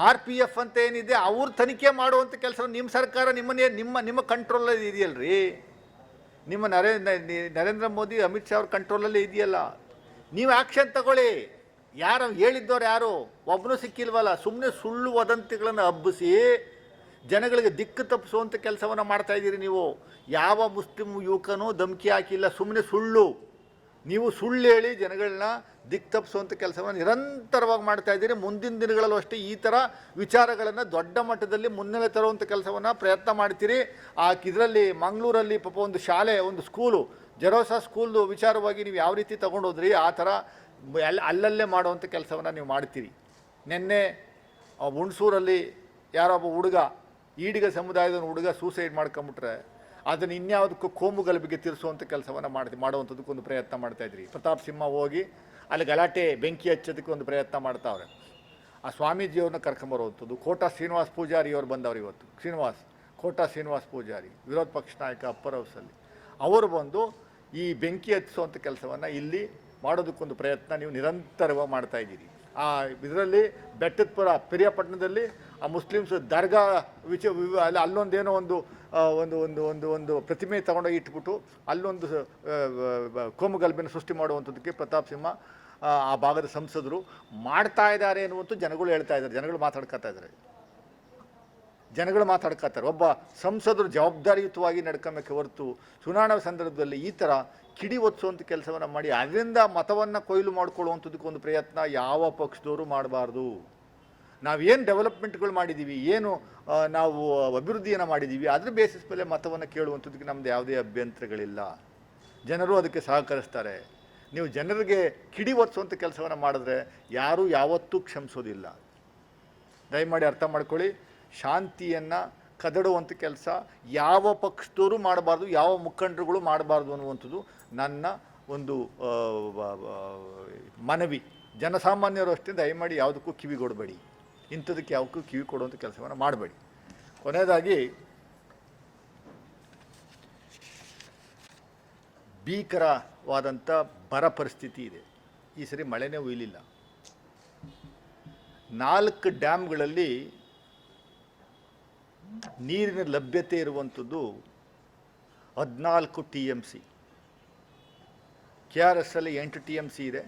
ಆರ್ ಪಿ ಎಫ್ ಅಂತ ಏನಿದೆ ಅವ್ರ ತನಿಖೆ ಮಾಡುವಂಥ ಕೆಲಸ ನಿಮ್ಮ ಸರ್ಕಾರ ನಿಮ್ಮನ್ನೇ ನಿಮ್ಮ ನಿಮ್ಮ ಕಂಟ್ರೋಲಲ್ಲಿ ಇದೆಯಲ್ರಿ? ನಿಮ್ಮ ನರೇಂದ್ರ ನರೇಂದ್ರ ಮೋದಿ, ಅಮಿತ್ ಶಾ ಅವ್ರ ಕಂಟ್ರೋಲಲ್ಲೇ ಇದೆಯಲ್ಲ? ನೀವು ಆ್ಯಕ್ಷನ್ ತಗೊಳ್ಳಿ. ಯಾರು ಹೇಳಿದ್ದವ್ರು ಯಾರು? ಒಬ್ಬನು ಸಿಕ್ಕಿಲ್ವಲ್ಲ ಸುಮ್ಮನೆ ಸುಳ್ಳು ವದಂತಿಗಳನ್ನು ಹಬ್ಬಿಸಿ ಜನಗಳಿಗೆ ದಿಕ್ಕು ತಪ್ಪಿಸುವಂಥ ಕೆಲಸವನ್ನು ಮಾಡ್ತಾ ಇದ್ದೀರಿ ನೀವು. ಯಾವ ಮುಸ್ಲಿಂ ಯುವಕನೂ ಧಮಕಿ ಹಾಕಿಲ್ಲ ಸುಮ್ಮನೆ ಸುಳ್ಳು. ನೀವು ಸುಳ್ಳು ಹೇಳಿ ಜನಗಳನ್ನ ದಿಕ್ಕು ತಪ್ಪಿಸುವಂಥ ಕೆಲಸವನ್ನು ನಿರಂತರವಾಗಿ ಮಾಡ್ತಾ ಇದ್ದೀರಿ. ಮುಂದಿನ ದಿನಗಳಲ್ಲೂ ಅಷ್ಟೇ ಈ ಥರ ವಿಚಾರಗಳನ್ನು ದೊಡ್ಡ ಮಟ್ಟದಲ್ಲಿ ಮುನ್ನೆಲೆ ತರುವಂಥ ಕೆಲಸವನ್ನು ಪ್ರಯತ್ನ ಮಾಡ್ತೀರಿ. ಆ ಇದರಲ್ಲಿ ಮಂಗಳೂರಲ್ಲಿ ಪಾಪ ಒಂದು ಶಾಲೆ, ಒಂದು ಸ್ಕೂಲು, ಜರೋಸಾ ಸ್ಕೂಲ್ದು ವಿಚಾರವಾಗಿ ನೀವು ಯಾವ ರೀತಿ ತಗೊಂಡೋದ್ರಿ, ಆ ಥರ ಅಲ್ಲಿ ಅಲ್ಲಲ್ಲೇ ಮಾಡುವಂಥ ಕೆಲಸವನ್ನು ನೀವು ಮಾಡ್ತೀರಿ. ನಿನ್ನೆ ಹುಣಸೂರಲ್ಲಿ ಯಾರೊಬ್ಬ ಹುಡುಗ, ಈಡಿಗ ಸಮುದಾಯದ ಹುಡುಗ ಸೂಸೈಡ್ ಮಾಡ್ಕೊಂಬಿಟ್ರೆ ಅದನ್ನು ಇನ್ಯಾವುದಕ್ಕೂ ಕೋಮು ಗಲಭೆಗೆ ತೀರಿಸುವಂಥ ಕೆಲಸವನ್ನು ಮಾಡಿ ಮಾಡುವಂಥದ್ದಕ್ಕೆ ಒಂದು ಪ್ರಯತ್ನ ಮಾಡ್ತಾಯಿದ್ರಿ ಪ್ರತಾಪ್ ಸಿಂಹ ಹೋಗಿ ಅಲ್ಲಿ ಗಲಾಟೆ, ಬೆಂಕಿ ಹಚ್ಚೋದಕ್ಕೆ ಒಂದು ಪ್ರಯತ್ನ ಮಾಡ್ತಾವ್ರೆ. ಆ ಸ್ವಾಮೀಜಿಯವ್ರನ್ನ ಕರ್ಕೊಂಬರುವಂಥದ್ದು, ಕೋಟಾ ಶ್ರೀನಿವಾಸ್ ಪೂಜಾರಿ ಅವರು ಬಂದವರು ಇವತ್ತು. ಶ್ರೀನಿವಾಸ್, ಕೋಟಾ ಶ್ರೀನಿವಾಸ್ ಪೂಜಾರಿ, ವಿರೋಧ ಪಕ್ಷ ನಾಯಕ ಅಪ್ಪರ್ ಹೌಸಲ್ಲಿ ಅವರು ಬಂದು ಈ ಬೆಂಕಿ ಹಚ್ಚಿಸುವಂಥ ಕೆಲಸವನ್ನು ಇಲ್ಲಿ ಮಾಡೋದಕ್ಕೊಂದು ಪ್ರಯತ್ನ ನೀವು ನಿರಂತರವಾಗಿ ಮಾಡ್ತಾ ಇದ್ದೀರಿ. ಆ ಇದರಲ್ಲಿ ಬೆಟ್ಟದಪುರ ಪಿರಿಯಾಪಟ್ಟಣದಲ್ಲಿ ಆ ಮುಸ್ಲಿಮ್ಸ್ ದರ್ಗಾ ವಿಚ ಅಲ್ಲಿ ಅಲ್ಲೊಂದೇನೋ ಒಂದು ಒಂದು ಒಂದು ಒಂದು ಒಂದು ಪ್ರತಿಮೆ ತಗೊಂಡೋಗಿ ಇಟ್ಬಿಟ್ಟು ಅಲ್ಲೊಂದು ಕೋಮುಗಲ್ಭೆನ ಸೃಷ್ಟಿ ಮಾಡುವಂಥದ್ದಕ್ಕೆ ಪ್ರತಾಪ್ ಸಿಂಹ ಆ, ಭಾಗದ ಸಂಸದರು ಮಾಡ್ತಾ ಇದ್ದಾರೆ ಅನ್ನುವಂಥ ಜನಗಳು ಹೇಳ್ತಾ ಇದ್ದಾರೆ. ಜನಗಳು ಮಾತಾಡ್ಕೊತಾ ಇದ್ದಾರೆ. ಜನಗಳು ಮಾತಾಡ್ಕೊತಾರೆ ಒಬ್ಬ ಸಂಸದರು ಜವಾಬ್ದಾರಿಯುತವಾಗಿ ನಡ್ಕೊಬೇಕು ಹೊರತು ಚುನಾವಣಾ ಸಂದರ್ಭದಲ್ಲಿ ಈ ಥರ ಕಿಡಿ ಒತ್ಸುವಂಥ ಕೆಲಸವನ್ನು ಮಾಡಿ ಅದರಿಂದ ಮತವನ್ನು ಕೊಯ್ಲು ಮಾಡ್ಕೊಳ್ಳುವಂಥದ್ದಕ್ಕೊಂದು ಪ್ರಯತ್ನ ಯಾವ ಪಕ್ಷದವರು ಮಾಡಬಾರ್ದು. ನಾವೇನು ಡೆವಲಪ್ಮೆಂಟ್ಗಳು ಮಾಡಿದ್ದೀವಿ ಏನು ನಾವು ಅಭಿವೃದ್ಧಿಯನ್ನು ಮಾಡಿದ್ದೀವಿ ಅದ್ರ ಬೇಸಿಸ್ ಮೇಲೆ ಮತವನ್ನು ಕೇಳುವಂಥದ್ದಕ್ಕೆ ನಮ್ಮದು ಯಾವುದೇ ಅಭ್ಯಂತರಗಳಿಲ್ಲ. ಜನರು ಅದಕ್ಕೆ ಸಹಕರಿಸ್ತಾರೆ. ನೀವು ಜನರಿಗೆ ಕಿಡಿ ಒತ್ಸುವಂಥ ಕೆಲಸವನ್ನು ಮಾಡಿದ್ರೆ ಯಾರೂ ಯಾವತ್ತೂ ಕ್ಷಮಿಸೋದಿಲ್ಲ. ದಯಮಾಡಿ ಅರ್ಥ ಮಾಡ್ಕೊಳ್ಳಿ. ಶಾಂತಿಯನ್ನು ಕದಡುವಂಥ ಕೆಲಸ ಯಾವ ಪಕ್ಷದವರು ಮಾಡಬಾರ್ದು, ಯಾವ ಮುಖಂಡರುಗಳು ಮಾಡಬಾರ್ದು ಅನ್ನುವಂಥದ್ದು ನನ್ನ ಒಂದು ಮನವಿ. ಜನಸಾಮಾನ್ಯರು ಅಷ್ಟೇ, ದಯಮಾಡಿ ಯಾವುದಕ್ಕೂ ಕಿವಿ ಕೊಡಬೇಡಿ. ಇಂಥದಕ್ಕೆ ಯಾವುದಕ್ಕೂ ಕಿವಿ ಕೊಡುವಂಥ ಕೆಲಸವನ್ನು ಮಾಡಬೇಡಿ. ಕೊನೆಯದಾಗಿ ಭೀಕರವಾದಂಥ ಬರ ಪರಿಸ್ಥಿತಿ ಇದೆ. ಈ ಸರಿ ಮಳೆನೇ ಉಯ್ಲಿಲ್ಲ ನಾಲ್ಕು ಡ್ಯಾಮ್ಗಳಲ್ಲಿ ನೀರಿನ ಲಭ್ಯತೆ ಇರುವಂಥದ್ದು ಹದಿನಾಲ್ಕು T M C. K R S ಅಲ್ಲಿ ಎಂಟು ಟಿ ಎಂ ಸಿ ಇದೆ.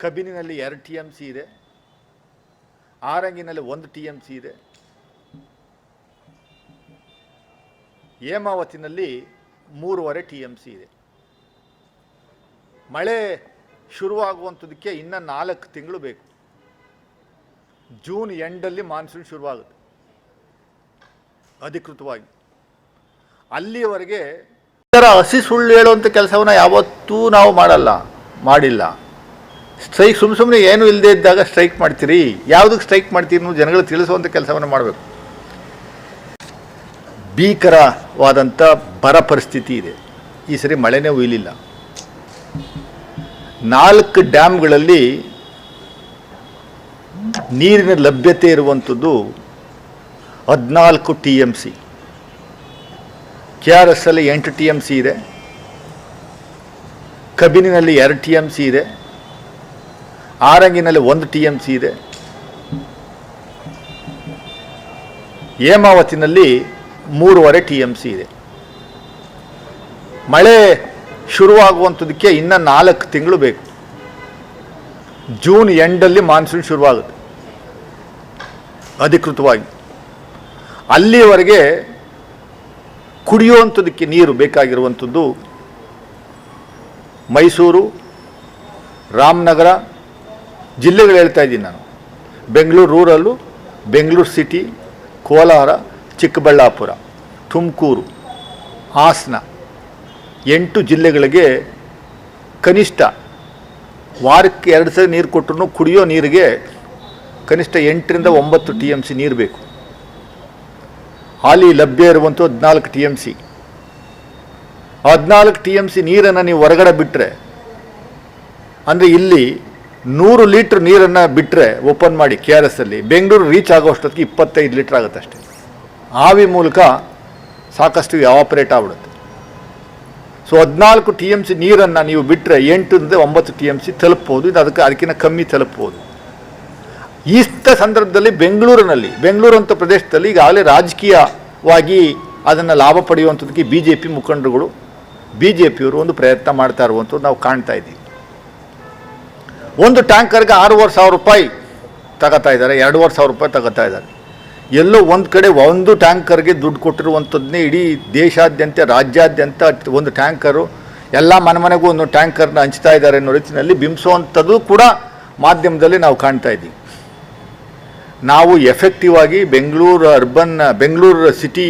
ಕಬಿನಿನಲ್ಲಿ ಎರಡು ಟಿ ಎಂ ಸಿ ಇದೆ. ಆರಂಗಿನಲ್ಲಿ ಒಂದು ಟಿ ಎಂ ಸಿ ಇದೆ. ಹೇಮಾವತಿನಲ್ಲಿ ಮೂರುವರೆ ಟಿ ಎಂ ಸಿ ಇದೆ. ಮಳೆ ಶುರುವಾಗುವಂಥದಕ್ಕೆ ಇನ್ನು ನಾಲ್ಕು ತಿಂಗಳು ಬೇಕು. ಜೂನ್ ಎಂಡಲ್ಲಿ ಮಾನ್ಸೂನ್ ಶುರುವಾಗುತ್ತೆ. ಅಧಿಕೃತವಾಗಿ. ಅಲ್ಲಿಯವರೆಗೆ ಇದರ ಹಸಿ ಸುಳ್ಳು ಹೇಳುವಂಥ ಕೆಲಸವನ್ನು ಯಾವತ್ತೂ ನಾವು ಮಾಡಲ್ಲ, ಮಾಡಿಲ್ಲ. ಸ್ಟ್ರೈಕ್ ಸುಮ್ಮ ಸುಮ್ಮನೆ ಏನೂ ಇಲ್ಲದೆ ಇದ್ದಾಗ ಸ್ಟ್ರೈಕ್ ಮಾಡ್ತೀರಿ. ಯಾವುದಕ್ಕೆ ಸ್ಟ್ರೈಕ್ ಮಾಡ್ತೀರಿ ನೀವು ಜನಗಳು ತಿಳಿಸುವಂಥ ಕೆಲಸವನ್ನು ಮಾಡಬೇಕು. ಭೀಕರವಾದಂಥ ಬರ ಪರಿಸ್ಥಿತಿ ಇದೆ. ಈ ಸರಿ ಮಳೆನೇ ಉಯ್ಲಿಲ್ಲ ನಾಲ್ಕು ಡ್ಯಾಮ್ಗಳಲ್ಲಿ ನೀರಿನ ಲಭ್ಯತೆ ಇರುವಂಥದ್ದು ಹದಿನಾಲ್ಕು T M C. K R S ಅಲ್ಲಿ ಎಂಟು ಟಿ ಎಂ ಸಿ ಇದೆ. ಕಬಿನಿನಲ್ಲಿ ಎರಡು ಟಿ ಎಂ ಸಿ ಇದೆ. ಆರಂಗಿನಲ್ಲಿ ಒಂದು ಟಿ ಎಂ ಸಿ ಇದೆ. ಹೇಮಾವತಿನಲ್ಲಿ ಮೂರುವರೆ ಟಿ ಎಂ ಸಿ ಇದೆ. ಮಳೆ ಶುರುವಾಗುವಂಥದಕ್ಕೆ ಇನ್ನು ನಾಲ್ಕು ತಿಂಗಳು ಬೇಕು. ಜೂನ್ ಎಂಡಲ್ಲಿ ಮಾನ್ಸೂನ್ ಶುರುವಾಗುತ್ತೆ. ಅಧಿಕೃತವಾಗಿ. ಅಲ್ಲಿಯವರೆಗೆ ಕುಡಿಯುವಂಥದ್ದಕ್ಕೆ ನೀರು ಬೇಕಾಗಿರುವಂಥದ್ದು ಮೈಸೂರು, ರಾಮನಗರ ಜಿಲ್ಲೆಗಳು ಹೇಳ್ತಾ ಇದ್ದೀನಿ ನಾನು. ಬೆಂಗಳೂರು ರೂರಲ್ಲು, ಬೆಂಗಳೂರು ಸಿಟಿ, ಕೋಲಾರ, ಚಿಕ್ಕಬಳ್ಳಾಪುರ, ತುಮಕೂರು, ಹಾಸನ ಎಂಟು ಜಿಲ್ಲೆಗಳಿಗೆ ಕನಿಷ್ಠ ವಾರಕ್ಕೆ ಎರಡು ಸಲ ನೀರು ಕೊಟ್ಟರು ಕುಡಿಯೋ ನೀರಿಗೆ ಕನಿಷ್ಠ ಎಂಟರಿಂದ ಒಂಬತ್ತು ಟಿ ಎಂ ಸಿ ನೀರು ಬೇಕು. ಹಾಲಿ ಲಭ್ಯ ಇರುವಂಥ ಹದಿನಾಲ್ಕು ಟಿ ಎಂ ಸಿ. ಹದಿನಾಲ್ಕು ಟಿ ಎಂ ಸಿ ನೀರನ್ನು ನೀವು ಹೊರಗಡೆ ಬಿಟ್ಟರೆ ಅಂದರೆ ಇಲ್ಲಿ ನೂರು ಲೀಟ್ರ್ ನೀರನ್ನು ಬಿಟ್ಟರೆ ಓಪನ್ ಮಾಡಿ ಕೆ ಆರ್ ಎಸ್ಸಲ್ಲಿ ಬೆಂಗಳೂರು ರೀಚ್ ಆಗೋಷ್ಟೊತ್ತಿಗೆ ಇಪ್ಪತ್ತೈದು ಲೀಟ್ರ್ ಆಗುತ್ತೆ ಅಷ್ಟೇ. ಆವಿ ಮೂಲಕ ಸಾಕಷ್ಟು ಆಪರೇಟ್ ಆಗ್ಬಿಡುತ್ತೆ. ಸೊ ಹದಿನಾಲ್ಕು ಟಿ ಎಂ ಸಿ ನೀರನ್ನು ನೀವು ಬಿಟ್ಟರೆ ಎಂಟರಿಂದ ಒಂಬತ್ತು ಟಿ ಎಂ ಸಿ ತಲುಪ್ಬೋದು. ಇದು ಅದಕ್ಕೆ ಅದಕ್ಕಿಂತ ಕಮ್ಮಿ ತಲುಪ್ಬೋದು. ಈಸ್ತ ಸಂದರ್ಭದಲ್ಲಿ ಬೆಂಗಳೂರಿನಲ್ಲಿ, ಬೆಂಗಳೂರು ಅಂತ ಪ್ರದೇಶದಲ್ಲಿ ಈಗಾಗಲೇ ರಾಜಕೀಯವಾಗಿ ಅದನ್ನು ಲಾಭ ಪಡೆಯುವಂಥದ್ದಕ್ಕೆ ಬಿ ಜೆ ಪಿ ಮುಖಂಡರುಗಳು ಬಿ ಜೆ ಪಿಯವರು ಒಂದು ಪ್ರಯತ್ನ ಮಾಡ್ತಾ ಇರುವಂಥದ್ದು ನಾವು ಕಾಣ್ತಾ ಇದ್ದೀವಿ. ಒಂದು ಟ್ಯಾಂಕರ್ಗೆ ಆರೂವರೆ ಸಾವಿರ ರೂಪಾಯಿ ತಗೋತಾ ಇದ್ದಾರೆ, ಎರಡೂವರೆ ಸಾವಿರ ರೂಪಾಯಿ ತಗೋತಾ ಇದ್ದಾರೆ. ಎಲ್ಲೋ ಒಂದು ಕಡೆ ಒಂದು ಟ್ಯಾಂಕರ್ಗೆ ದುಡ್ಡು ಕೊಟ್ಟಿರುವಂಥದ್ದನ್ನೇ ಇಡೀ ದೇಶಾದ್ಯಂತ, ರಾಜ್ಯಾದ್ಯಂತ ಒಂದು ಟ್ಯಾಂಕರು, ಎಲ್ಲ ಮನೆ ಮನೆಗೂ ಒಂದು ಟ್ಯಾಂಕರ್ನ ಹಂಚ್ತಾ ಇದ್ದಾರೆ ಅನ್ನೋ ರೀತಿಯಲ್ಲಿ ಬಿಂಬಿಸುವಂಥದ್ದು ಕೂಡ ಮಾಧ್ಯಮದಲ್ಲಿ ನಾವು ಕಾಣ್ತಾ ಇದ್ದೀವಿ. ನಾವು ಎಫೆಕ್ಟಿವ್ ಆಗಿ ಬೆಂಗಳೂರು ಅರ್ಬನ್ ಬೆಂಗಳೂರು ಸಿಟಿ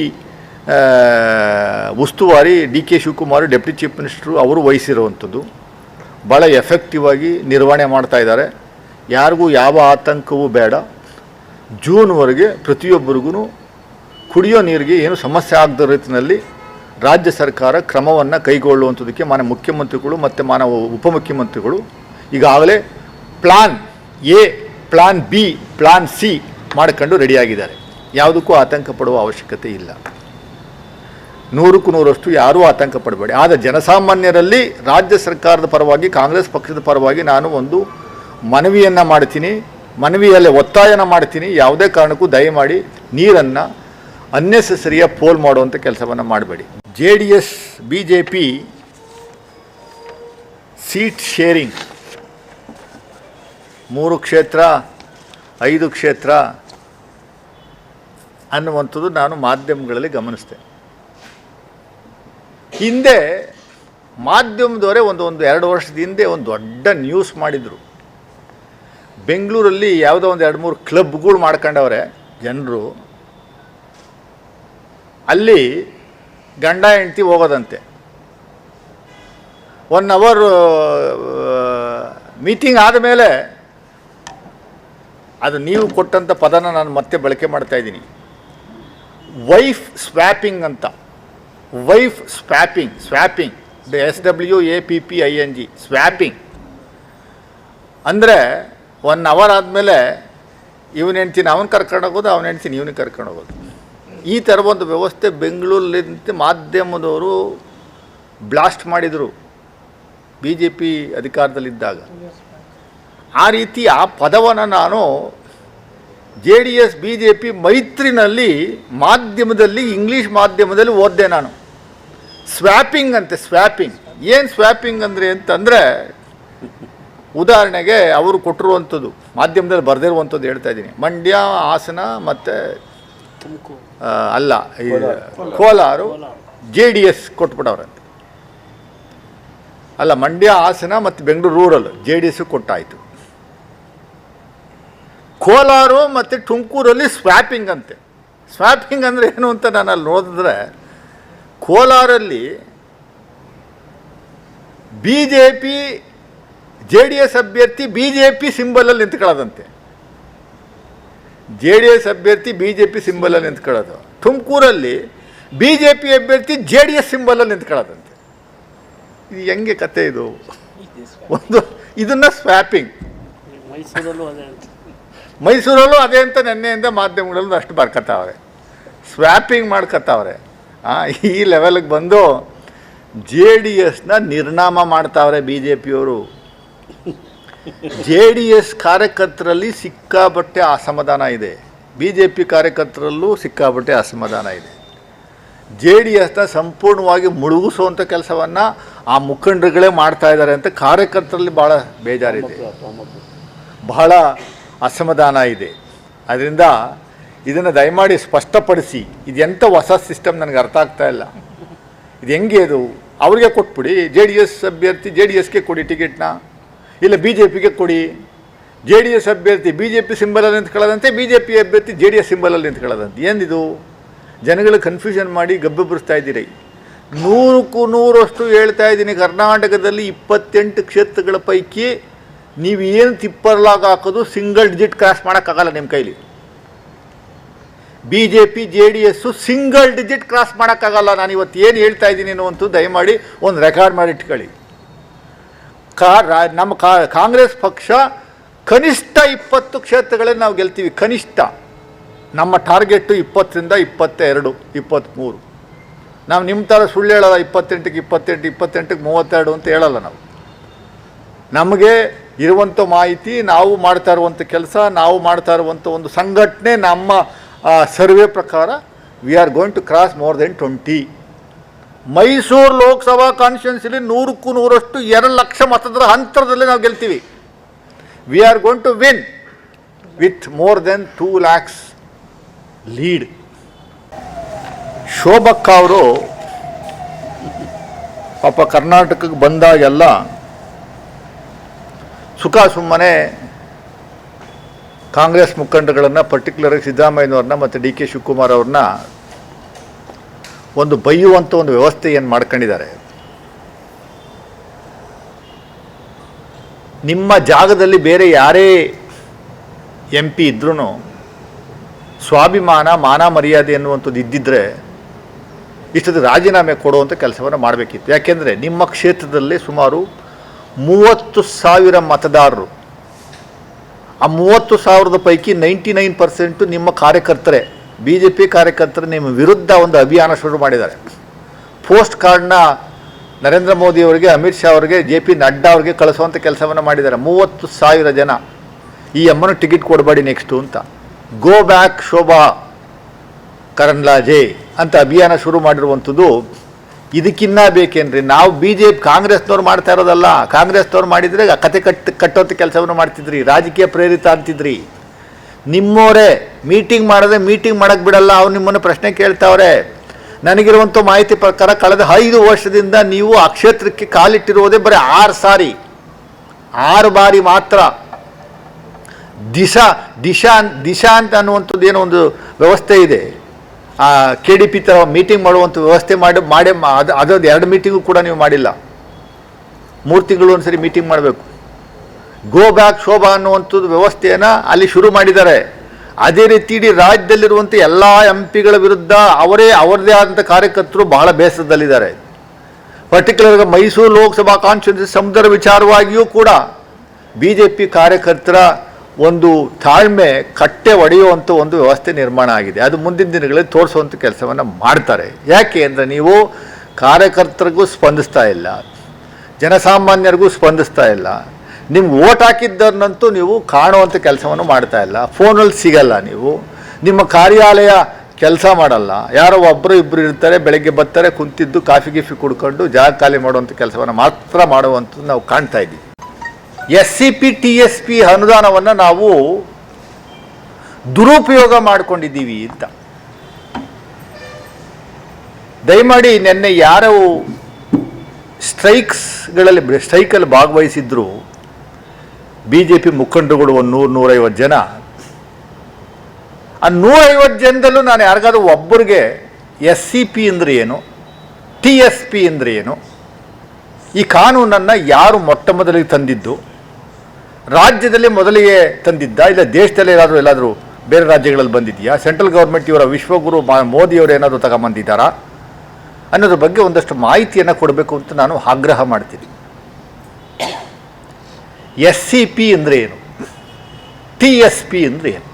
ಉಸ್ತುವಾರಿ D K Shivakumar deputy chief minister ಅವರು ವಹಿಸಿರುವಂಥದ್ದು. ಭಾಳ ಎಫೆಕ್ಟಿವ್ ಆಗಿ ನಿರ್ವಹಣೆ ಮಾಡ್ತಾ ಇದ್ದಾರೆ. ಯಾರಿಗೂ ಯಾವ ಆತಂಕವೂ ಬೇಡ. ಜೂನ್ವರೆಗೆ ಪ್ರತಿಯೊಬ್ಬರಿಗೂ ಕುಡಿಯೋ ನೀರಿಗೆ ಏನು ಸಮಸ್ಯೆ ಆಗದ ರೀತಿಯಲ್ಲಿ ರಾಜ್ಯ ಸರ್ಕಾರ ಕ್ರಮವನ್ನು ಕೈಗೊಳ್ಳುವಂಥದಕ್ಕೆ ಮಾನ್ಯ ಮುಖ್ಯಮಂತ್ರಿಗಳು ಮತ್ತು ಮಾನ್ಯ ಉಪಮುಖ್ಯಮಂತ್ರಿಗಳು ಈಗಾಗಲೇ plan A plan B plan C ಮಾಡ್ಕೊಂಡು ರೆಡಿಯಾಗಿದ್ದಾರೆ. ಯಾವುದಕ್ಕೂ ಆತಂಕ ಪಡುವ ಅವಶ್ಯಕತೆ ಇಲ್ಲ. ನೂರಕ್ಕೂ ನೂರಷ್ಟು ಯಾರೂ ಆತಂಕ ಪಡಬೇಡಿ. ಆದರೆ ಜನಸಾಮಾನ್ಯರಲ್ಲಿ ರಾಜ್ಯ ಸರ್ಕಾರದ ಪರವಾಗಿ, ಕಾಂಗ್ರೆಸ್ ಪಕ್ಷದ ಪರವಾಗಿ ನಾನು ಒಂದು ಮನವಿಯನ್ನು ಮಾಡ್ತೀನಿ. ಮನವಿಯಲ್ಲಿ ಒತ್ತಾಯನ ಮಾಡ್ತೀನಿ. ಯಾವುದೇ ಕಾರಣಕ್ಕೂ ದಯಮಾಡಿ ನೀರನ್ನು ಅನ್ನೆಸೆಸರಿಯ ಪೋಲ್ ಮಾಡುವಂಥ ಕೆಲಸವನ್ನು ಮಾಡಬೇಡಿ. J D S, B J P seat sharing ಮೂರು ಕ್ಷೇತ್ರ ಐದು ಕ್ಷೇತ್ರ ಅನ್ನುವಂಥದ್ದು ನಾನು ಮಾಧ್ಯಮಗಳಲ್ಲಿ ಗಮನಿಸಿದೆ ಹಿಂದೆ ಮಾಧ್ಯಮದವರೇ ಒಂದು ಒಂದು ಎರಡು ವರ್ಷದ ಹಿಂದೆ ಒಂದು ದೊಡ್ಡ ನ್ಯೂಸ್ ಮಾಡಿದರು. ಬೆಂಗಳೂರಲ್ಲಿ ಯಾವುದೋ ಒಂದು ಎರಡು ಮೂರು ಕ್ಲಬ್ಗಳು ಮಾಡ್ಕೊಂಡವ್ರೆ ಜನರು. ಅಲ್ಲಿ ಗಂಡ ಹೆಂಡ್ತಿ ಹೋಗೋದಂತೆ. ಒನ್ ಅವರ್ ಮೀಟಿಂಗ್ ಆದಮೇಲೆ ಅದು ನೀವು ಕೊಟ್ಟಂಥ ಪದನ ನಾನು ಮತ್ತೆ ಬಳಕೆ ಮಾಡ್ತಾ ಇದ್ದೀನಿ. ವೈಫ್ ಸ್ವ್ಯಾಪಿಂಗ್ ಅಂತ. Wife swapping swapping S W A P P I N G swapping ಅಂದರೆ ಒನ್ ಅವರ್ ಆದಮೇಲೆ ಇವನ ಹೆಂಡ್ತೀನಿ ಅವನು ಕರ್ಕೊಂಡು ಹೋಗೋದು, ಅವನ ಹೆಂಡ್ತೀನಿ ಇವನಿಗೆ ಕರ್ಕೊಂಡು ಹೋಗೋದು. ಈ ಥರ ಒಂದು ವ್ಯವಸ್ಥೆ ಬೆಂಗಳೂರಲ್ಲಿ ಮಾಧ್ಯಮದವರು ಬ್ಲಾಸ್ಟ್ ಮಾಡಿದರು. ಬಿ ಜೆ ಪಿ ಅಧಿಕಾರದಲ್ಲಿದ್ದಾಗ. ಆ ರೀತಿ ಆ ಪದವನ್ನು ನಾನು J D S B J P ಮೈತ್ರಿನಲ್ಲಿ ಮಾಧ್ಯಮದಲ್ಲಿ ಇಂಗ್ಲೀಷ್ ಮಾಧ್ಯಮದಲ್ಲಿ ಓದಿದೆ ನಾನು. ಸ್ವ್ಯಾಪಿಂಗ್ ಅಂತೆ ಸ್ವ್ಯಾಪಿಂಗ್. ಏನು ಸ್ವ್ಯಾಪಿಂಗ್ ಅಂದರೆ ಅಂತಂದರೆ ಉದಾಹರಣೆಗೆ ಅವರು ಕೊಟ್ಟಿರುವಂಥದ್ದು ಮಾಧ್ಯಮದಲ್ಲಿ ಬರೆದಿರುವಂಥದ್ದು ಹೇಳ್ತಾ ಇದ್ದೀನಿ. ಮಂಡ್ಯ ಹಾಸನ ಮತ್ತು ಅಲ್ಲ ಕೋಲಾರು. ಜೆ ಡಿ ಎಸ್ ಕೊಟ್ಬಿಟ್ಟವ್ರಂತೆ. ಅಲ್ಲ ಮಂಡ್ಯ ಹಾಸನ ಮತ್ತು Bengaluru rural J D S ಕೊಟ್ಟಾಯಿತು. Kolar ಮತ್ತು ತುಮಕೂರಲ್ಲಿ ಸ್ವ್ಯಾಪಿಂಗ್ ಅಂತೆ. ಸ್ವ್ಯಾಪಿಂಗ್ ಅಂದರೆ ಏನು ಅಂತ ನಾನು ಅಲ್ಲಿ ನೋಡಿದ್ರೆ ಕೋಲಾರಲ್ಲಿ B J P J D S ಅಭ್ಯರ್ಥಿ ಬಿ ಜೆ ಪಿ ಸಿಂಬಲಲ್ಲಿ ನಿಂತ್ಕೊಳ್ಳೋದಂತೆ. ಜೆ ಡಿ ಎಸ್ ಅಭ್ಯರ್ಥಿ ಬಿ ಜೆ ಪಿ ಸಿಂಬಲಲ್ಲಿ ನಿಂತ್ಕೊಳ್ಳೋದು. ತುಮಕೂರಲ್ಲಿ ಬಿ ಜೆ ಪಿ ಅಭ್ಯರ್ಥಿ ಜೆ ಡಿ ಎಸ್ ಸಿಂಬಲಲ್ಲಿ ನಿಂತ್ಕೊಳ್ಳೋದಂತೆ. ಇದು ಹೆಂಗೆ ಕತೆ ಇದು? ಒಂದು ಇದನ್ನು ಸ್ವ್ಯಾಪಿಂಗ್ ಮೈಸೂರಲ್ಲೂ ಅದೇ ಅಂತ. ಮೈಸೂರಲ್ಲೂ ಅದೇ ಅಂತ ನೆನ್ನೆಯಿಂದ ಮಾಧ್ಯಮಗಳಲ್ಲೂ ಅಷ್ಟು ಬರ್ಕತ್ತಾವ್ರೆ. ಸ್ವ್ಯಾಪಿಂಗ್ ಮಾಡ್ಕತ್ತಾವ್ರೆ. ಈ ಲೆವೆಲ್ಗೆ ಬಂದು ಜೆ ಡಿ ಎಸ್ನ ನಿರ್ನಾಮ ಮಾಡ್ತಾವ್ರೆ ಬಿ ಜೆ ಪಿಯವರು ಜೆ ಡಿ ಎಸ್ ಕಾರ್ಯಕರ್ತರಲ್ಲಿ ಸಿಕ್ಕಾಬಟ್ಟೆ ಅಸಮಾಧಾನ ಇದೆ. ಬಿ ಜೆ ಪಿ ಕಾರ್ಯಕರ್ತರಲ್ಲೂ ಸಿಕ್ಕಾಬಟ್ಟೆ ಅಸಮಾಧಾನ ಇದೆ. ಜೆ ಡಿ ಎಸ್ನ ಸಂಪೂರ್ಣವಾಗಿ ಮುಳುಗಿಸುವಂಥ ಕೆಲಸವನ್ನು ಆ ಮುಖಂಡರುಗಳೇ ಮಾಡ್ತಾ ಇದ್ದಾರೆ ಅಂತ ಕಾರ್ಯಕರ್ತರಲ್ಲಿ ಭಾಳ ಬೇಜಾರಿದೆ. ಬಹಳ ಅಸಮಾಧಾನ ಇದೆ. ಅದರಿಂದ ಇದನ್ನು ದಯಮಾಡಿ ಸ್ಪಷ್ಟಪಡಿಸಿ. ಇದೆಂಥ ಹೊಸ ಸಿಸ್ಟಮ್ ನನಗೆ ಅರ್ಥ ಆಗ್ತಾ ಇಲ್ಲ. ಇದು ಹೆಂಗೆ ಅದು ಅವ್ರಿಗೆ ಕೊಟ್ಬಿಡಿ. ಜೆ ಡಿ ಎಸ್ ಅಭ್ಯರ್ಥಿ ಜೆ ಡಿ ಎಸ್ಗೆ ಕೊಡಿ ಟಿಕೆಟ್ನ. ಇಲ್ಲ ಬಿ ಜೆ ಪಿಗೆ ಕೊಡಿ. ಜೆ ಡಿ ಎಸ್ ಅಭ್ಯರ್ಥಿ ಬಿ ಜೆ ಪಿ ಸಿಂಬಲಲ್ಲಿ ನಿಂತ್ಕೊಳ್ಳೋದಂತೆ ಬಿ ಜೆ ಪಿ ಅಭ್ಯರ್ಥಿ ಜೆ ಡಿ ಎಸ್ ಸಿಂಬಲಲ್ಲಿ ನಿಂತ್ಕೊಳ್ಳೋದಂತೆ ಏನಿದು? ಜನಗಳು ಕನ್ಫ್ಯೂಷನ್ ಮಾಡಿ ಗಬ್ಬೆ ಬರಿಸ್ತಾ ಇದ್ದೀರಿ. ನೂರಕ್ಕೂ ನೂರಷ್ಟು ಹೇಳ್ತಾ ಇದ್ದೀನಿ. ಕರ್ನಾಟಕದಲ್ಲಿ ಇಪ್ಪತ್ತೆಂಟು ಕ್ಷೇತ್ರಗಳ ಪೈಕಿ ನೀವು ಏನು ತಿಪ್ಪರ್ಲಾಗ ಹಾಕೋದು ಸಿಂಗಲ್ ಡಿಜಿಟ್ ಕ್ರಾಸ್ ಮಾಡೋಕ್ಕಾಗಲ್ಲ ನಿಮ್ಮ ಕೈಲಿ. B J P J D S single digit cross ಮಾಡೋಕ್ಕಾಗಲ್ಲ. ನಾನು ಇವತ್ತು ಏನು ಹೇಳ್ತಾ ಇದ್ದೀನಿ ಅನ್ನುವಂಥದ್ದು ದಯಮಾಡಿ ಒಂದು ರೆಕಾರ್ಡ್ ಮಾಡಿ ಇಟ್ಕೊಳ್ಳಿ. ಕಾ, ರಾ- ನಮ್ಮ ಕಾ, ಕಾಂಗ್ರೆಸ್ ಪಕ್ಷ ಕನಿಷ್ಠ ಇಪ್ಪತ್ತು ಕ್ಷೇತ್ರಗಳಲ್ಲಿ ನಾವು ಗೆಲ್ತೀವಿ. ಕನಿಷ್ಠ. ನಮ್ಮ ಟಾರ್ಗೆಟ್ಟು ಇಪ್ಪತ್ತರಿಂದ ಇಪ್ಪತ್ತೆರಡು, ಇಪ್ಪತ್ತ್ಮೂರು. ನಾವು ನಿಮ್ಮ ಥರ ಸುಳ್ಳು ಹೇಳಲ್ಲ, ಇಪ್ಪತ್ತೆಂಟಕ್ಕೆ ಇಪ್ಪತ್ತೆಂಟು, ಇಪ್ಪತ್ತೆಂಟಕ್ಕೆ ಮೂವತ್ತೆರಡು ಅಂತ ಹೇಳಲ್ಲ ನಾವು. ನಮಗೆ ಇರುವಂಥ ಮಾಹಿತಿ ನಾವು ಮಾಡ್ತಾ ಇರುವಂಥ ಕೆಲಸ, ನಾವು ಮಾಡ್ತಾ ಇರುವಂಥ ಒಂದು ಸಂಘಟನೆ ನಮ್ಮ ಸರ್ವೆ ಪ್ರಕಾರ we are going to cross more than twenty Mysuru Lok Sabha ಕಾನ್ಸ್ಟಿಟ್ಯೂನ್ಸಿಲಿ ನೂರಕ್ಕೂ ನೂರಷ್ಟು ಎರಡು ಲಕ್ಷ ಮತದಾರ ಅಂತರದಲ್ಲಿ ನಾವು ಗೆಲ್ತೀವಿ. We are going to win with more than two lakhs lead ಶೋಭಕ್ಕ ಅವರು ಪಾಪ ಕರ್ನಾಟಕಕ್ಕೆ ಬಂದಾಗೆಲ್ಲ ಸುಖ ಸುಮ್ಮನೆ ಕಾಂಗ್ರೆಸ್ ಮುಖಂಡಗಳನ್ನು ಪರ್ಟಿಕ್ಯುಲರಾಗಿ ಸಿದ್ದರಾಮಯ್ಯನವ್ರನ್ನ ಮತ್ತು ಡಿ ಕೆ ಶಿವಕುಮಾರ್ ಅವ್ರನ್ನ ಒಂದು ಬೈಯುವಂಥ ಒಂದು ವ್ಯವಸ್ಥೆ ಏನು ಮಾಡ್ಕೊಂಡಿದ್ದಾರೆ? ನಿಮ್ಮ ಜಾಗದಲ್ಲಿ ಬೇರೆ ಯಾರೇ ಎಂ ಪಿ ಇದ್ರೂ ಸ್ವಾಭಿಮಾನ, ಮಾನ ಮರ್ಯಾದೆ ಅನ್ನುವಂಥದ್ದು ಇದ್ದಿದ್ದರೆ ಇಷ್ಟದ ರಾಜೀನಾಮೆ ಕೊಡುವಂಥ ಕೆಲಸವನ್ನು ಮಾಡಬೇಕಿತ್ತು. ಯಾಕೆಂದರೆ ನಿಮ್ಮ ಕ್ಷೇತ್ರದಲ್ಲಿ ಸುಮಾರು ಮೂವತ್ತು ಸಾವಿರ ಮತದಾರರು. ಆ ಮೂವತ್ತು ಸಾವಿರದ ಪೈಕಿ ನೈಂಟಿ ನೈನ್ ಪರ್ಸೆಂಟು ನಿಮ್ಮ ಕಾರ್ಯಕರ್ತರೇ ಬಿ ಜೆ ಪಿ ಕಾರ್ಯಕರ್ತರು ನಿಮ್ಮ ವಿರುದ್ಧ ಒಂದು ಅಭಿಯಾನ ಶುರು ಮಾಡಿದ್ದಾರೆ. ಪೋಸ್ಟ್ ಕಾರ್ಡ್ನ ನರೇಂದ್ರ ಮೋದಿ ಅವರಿಗೆ, ಅಮಿತ್ ಶಾ ಅವರಿಗೆ, ಜೆ ಪಿ ನಡ್ಡಾ ಅವರಿಗೆ ಕಳಿಸುವಂಥ ಕೆಲಸವನ್ನು ಮಾಡಿದ್ದಾರೆ. ಮೂವತ್ತು ಸಾವಿರ ಜನ. ಈ ಅಮ್ಮನ ಟಿಕೆಟ್ ಕೊಡಬೇಡಿ ನೆಕ್ಸ್ಟು ಅಂತ. ಗೋ ಬ್ಯಾಕ್ ಶೋಭಾ ಕರನ್ಲಾಜೆ ಅಂತ ಅಭಿಯಾನ ಶುರು ಮಾಡಿರುವಂಥದ್ದು ಇದಕ್ಕಿನ್ನ ಬೇಕೇನ್ರಿ? ನಾವು ಬಿ ಜೆ ಪಿ ಕಾಂಗ್ರೆಸ್ನವ್ರು ಮಾಡ್ತಾ ಇರೋದಲ್ಲ, ಕಾಂಗ್ರೆಸ್ನವ್ರು ಮಾಡಿದರೆ ಕತೆ ಕಟ್ ಕಟ್ಟೋಂಥ ಕೆಲಸವನ್ನು ಮಾಡ್ತಿದ್ರಿ, ರಾಜಕೀಯ ಪ್ರೇರಿತ ಅಂತಿದ್ರಿ. ನಿಮ್ಮವರೇ ಮೀಟಿಂಗ್ ಮಾಡದೆ ಮೀಟಿಂಗ್ ಮಾಡಕ್ಕೆ ಬಿಡಲ್ಲ, ಅವ್ರು ನಿಮ್ಮನ್ನು ಪ್ರಶ್ನೆ ಕೇಳ್ತಾವ್ರೆ. ನನಗಿರುವಂಥ ಮಾಹಿತಿ ಪ್ರಕಾರ ಕಳೆದ ಐದು ವರ್ಷದಿಂದ ನೀವು ಆ ಕ್ಷೇತ್ರಕ್ಕೆ ಕಾಲಿಟ್ಟಿರುವುದೇ ಬರೀ ಆರು ಸಾರಿ. ಆರು ಬಾರಿ ಮಾತ್ರ. ದಿಶಾ ದಿಶಾ ದಿಶಾ ಅಂತ ಅನ್ನುವಂಥದ್ದು ಏನೋ ಒಂದು ವ್ಯವಸ್ಥೆ ಇದೆ. ಕೆ ಡಿ ಪಿ ಥರ ಮೀಟಿಂಗ್ ಮಾಡುವಂಥ ವ್ಯವಸ್ಥೆ ಮಾಡಿ ಮಾಡಿ, ಅದು, ಅದೊಂದು ಎರಡು ಮೀಟಿಂಗು ಕೂಡ ನೀವು ಮಾಡಿಲ್ಲ. ಮೂರು ತಿಂಗಳು ಒಂದ್ಸರಿ ಮೀಟಿಂಗ್ ಮಾಡಬೇಕು. ಗೋ ಬ್ಯಾಕ್ ಶೋಭಾ ಅನ್ನುವಂಥದ್ದು ವ್ಯವಸ್ಥೆಯನ್ನು ಅಲ್ಲಿ ಶುರು ಮಾಡಿದ್ದಾರೆ. ಅದೇ ರೀತಿ ಇಡೀ ರಾಜ್ಯದಲ್ಲಿರುವಂಥ ಎಲ್ಲ ಎಂ ಪಿಗಳ ವಿರುದ್ಧ ಅವರೇ, ಅವರದೇ ಆದಂಥ ಕಾರ್ಯಕರ್ತರು ಬಹಳ ಬೇಸರದಲ್ಲಿದ್ದಾರೆ. ಪರ್ಟಿಕ್ಯುಲರ್ ಮೈಸೂರು ಲೋಕಸಭಾ ಕಾನ್ಸ್ಟಿಟ್ಯೂನ್ಸಿ ಸಮುದ್ರ ವಿಚಾರವಾಗಿಯೂ ಕೂಡ ಬಿ ಜೆ ಪಿ ಕಾರ್ಯಕರ್ತರ ಒಂದು ತಾಳ್ಮೆ, ಕಟ್ಟೆ ಒಡೆಯುವಂಥ ಒಂದು ವ್ಯವಸ್ಥೆ ನಿರ್ಮಾಣ ಆಗಿದೆ. ಅದು ಮುಂದಿನ ದಿನಗಳಲ್ಲಿ ತೋರಿಸುವಂಥ ಕೆಲಸವನ್ನು ಮಾಡ್ತಾರೆ. ಯಾಕೆ ಅಂದರೆ ನೀವು ಕಾರ್ಯಕರ್ತರಿಗೂ ಸ್ಪಂದಿಸ್ತಾ ಇಲ್ಲ. ಜನಸಾಮಾನ್ಯರಿಗೂ ಸ್ಪಂದಿಸ್ತಾ ಇಲ್ಲ. ನಿಮ್ಗೆ ಓಟ್ ಹಾಕಿದ್ದರನ್ನಂತೂ ನೀವು ಕಾಣುವಂಥ ಕೆಲಸವನ್ನು ಮಾಡ್ತಾ ಇಲ್ಲ. ಫೋನಲ್ಲಿ ಸಿಗಲ್ಲ ನೀವು. ನಿಮ್ಮ ಕಾರ್ಯಾಲಯ ಕೆಲಸ ಮಾಡಲ್ಲ. ಯಾರೋ ಒಬ್ಬರು ಇಬ್ಬರು ಇರ್ತಾರೆ, ಬೆಳಗ್ಗೆ ಬರ್ತಾರೆ, ಕುಂತಿದ್ದು ಕಾಫಿ, ಗಿಫಿ ಕುಡ್ಕೊಂಡು ಜಾಗ ಖಾಲಿ ಮಾಡುವಂಥ ಕೆಲಸವನ್ನು ಮಾತ್ರ ಮಾಡುವಂಥದ್ದು ನಾವು ಕಾಣ್ತಾ ಇದ್ದೀವಿ. S C P T S P ಅನುದಾನವನ್ನು ನಾವು ದುರುಪಯೋಗ ಮಾಡಿಕೊಂಡಿದ್ದೀವಿ ಅಂತ. ದಯಮಾಡಿ ನಿನ್ನೆ ಯಾರು ಸ್ಟ್ರೈಕ್ಸ್ಗಳಲ್ಲಿ ಸ್ಟ್ರೈಕಲ್ಲಿ ಭಾಗವಹಿಸಿದ್ರು ಬಿ ಜೆ ಪಿ ಮುಖಂಡರುಗಳು ಒಂದು ನೂರು, ನೂರೈವತ್ತು ಜನ. ಆ ನೂರೈವತ್ತು ಜನದಲ್ಲೂ ನಾನು ಯಾರಿಗಾದ್ರೂ ಒಬ್ಬರಿಗೆ ಎಸ್ ಸಿ ಪಿ ಅಂದರೆ ಏನು, ಟಿ ಎಸ್ ಪಿ ಅಂದರೆ ಏನು, ಈ ಕಾನೂನನ್ನು ಯಾರು ಮೊಟ್ಟ ಮೊದಲಿಗೆ ತಂದಿದ್ದು ರಾಜ್ಯದಲ್ಲಿ ಮೊದಲಿಗೆ ತಂದಿದ್ದ ಇಲ್ಲ ದೇಶದಲ್ಲಿ ಏನಾದರೂ ಎಲ್ಲಾದರೂ ಬೇರೆ ರಾಜ್ಯಗಳಲ್ಲಿ ಬಂದಿದೆಯಾ? ಸೆಂಟ್ರಲ್ ಗೌರ್ಮೆಂಟ್ ಇವರ ವಿಶ್ವಗುರು ಮಾ- ಮೋದಿಯವರು ಏನಾದರೂ ತಗೊಂಬಂದಿದ್ದಾರಾ? ಅನ್ನೋದ್ರ ಬಗ್ಗೆ ಒಂದಷ್ಟು ಮಾಹಿತಿಯನ್ನು ಕೊಡಬೇಕು ಅಂತ ನಾನು ಆಗ್ರಹ ಮಾಡ್ತೀನಿ. ಎಸ್ ಸಿ ಪಿ ಅಂದರೆ ಏನು? ಟಿ ಎಸ್ ಪಿ ಅಂದರೆ ಏನು?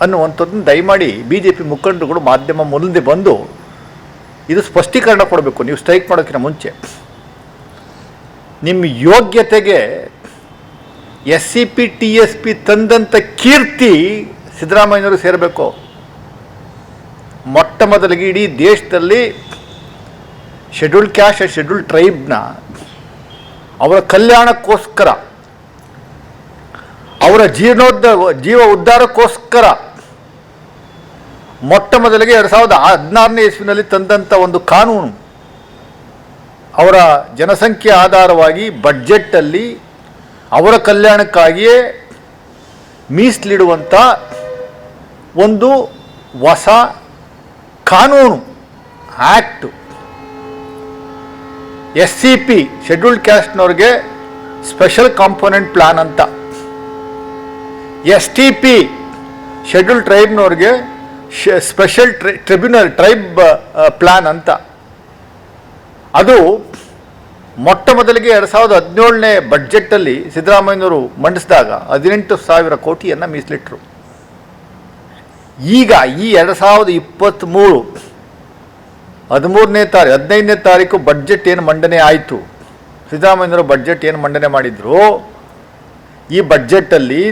ಅನ್ನುವಂಥದ್ದನ್ನು ದಯಮಾಡಿ ಬಿ ಜೆ ಪಿ ಮುಖಂಡರುಗಳು ಮಾಧ್ಯಮ ಮುಂದೆ ಬಂದು ಇದು ಸ್ಪಷ್ಟೀಕರಣ ಕೊಡಬೇಕು. ನೀವು ಸ್ಟ್ರೈಕ್ ಮಾಡೋಕ್ಕಿಂತ ಮುಂಚೆ. ನಿಮ್ಮ ಯೋಗ್ಯತೆಗೆ S C P T S P ತಂದಂಥ ಕೀರ್ತಿ ಸಿದ್ದರಾಮಯ್ಯನವರು ಸೇರಬೇಕು. ಮೊಟ್ಟ ಮೊದಲಿಗೆ ಇಡೀ ದೇಶದಲ್ಲಿ ಶೆಡ್ಯೂಲ್ ಕ್ಯಾಶ್ ಶೆಡ್ಯೂಲ್ ಟ್ರೈಬ್ನ ಅವರ ಕಲ್ಯಾಣಕ್ಕೋಸ್ಕರ, ಅವರ ಜೀರ್ಣೋದ್ಧ ಜೀವ ಉದ್ಧಾರಕ್ಕೋಸ್ಕರ ಮೊಟ್ಟ ಮೊದಲಿಗೆ ಎರಡು ಸಾವಿರದ ಹದಿನಾರನೇ ಇಸ್ವಿನಲ್ಲಿ ತಂದಂಥ ಒಂದು ಕಾನೂನು ಅವರ ಜನಸಂಖ್ಯೆ ಆಧಾರವಾಗಿ ಬಡ್ಜೆಟ್ಟಲ್ಲಿ ಅವರ ಕಲ್ಯಾಣಕ್ಕಾಗಿಯೇ ಮೀಸಲಿಡುವಂಥ ಒಂದು ಹೊಸ ಕಾನೂನು act S C P scheduled ಕ್ಯಾಸ್ಟ್ನವ್ರಿಗೆ special component plan ಅಂತ. S T P schedule ಟ್ರೈಬ್ನವ್ರಿಗೆ special tri tribunal tribe plan ಅಂತ. ಅದು ಮೊಟ್ಟ ಮೊದಲಿಗೆ ಎರಡು ಸಾವಿರದ ಹದಿನೇಳನೇ ಬಡ್ಜೆಟ್ಟಲ್ಲಿ ಸಿದ್ದರಾಮಯ್ಯನವರು ಮಂಡಿಸಿದಾಗ ಹದಿನೆಂಟು ಸಾವಿರ ಕೋಟಿಯನ್ನು ಮೀಸಲಿಟ್ಟರು ಈಗ ಈ ಎರಡು ಸಾವಿರದ ಇಪ್ಪತ್ತ್ಮೂರು ಹದಿಮೂರನೇ ತಾರೀಕು ಹದಿನೈದನೇ ತಾರೀಕು ಬಡ್ಜೆಟ್ ಏನು ಮಂಡನೆ ಆಯಿತು? ಸಿದ್ದರಾಮಯ್ಯನವರು ಬಡ್ಜೆಟ್ ಏನು ಮಂಡನೆ ಮಾಡಿದ್ರು? ಈ ಬಡ್ಜೆಟ್ಟಲ್ಲಿ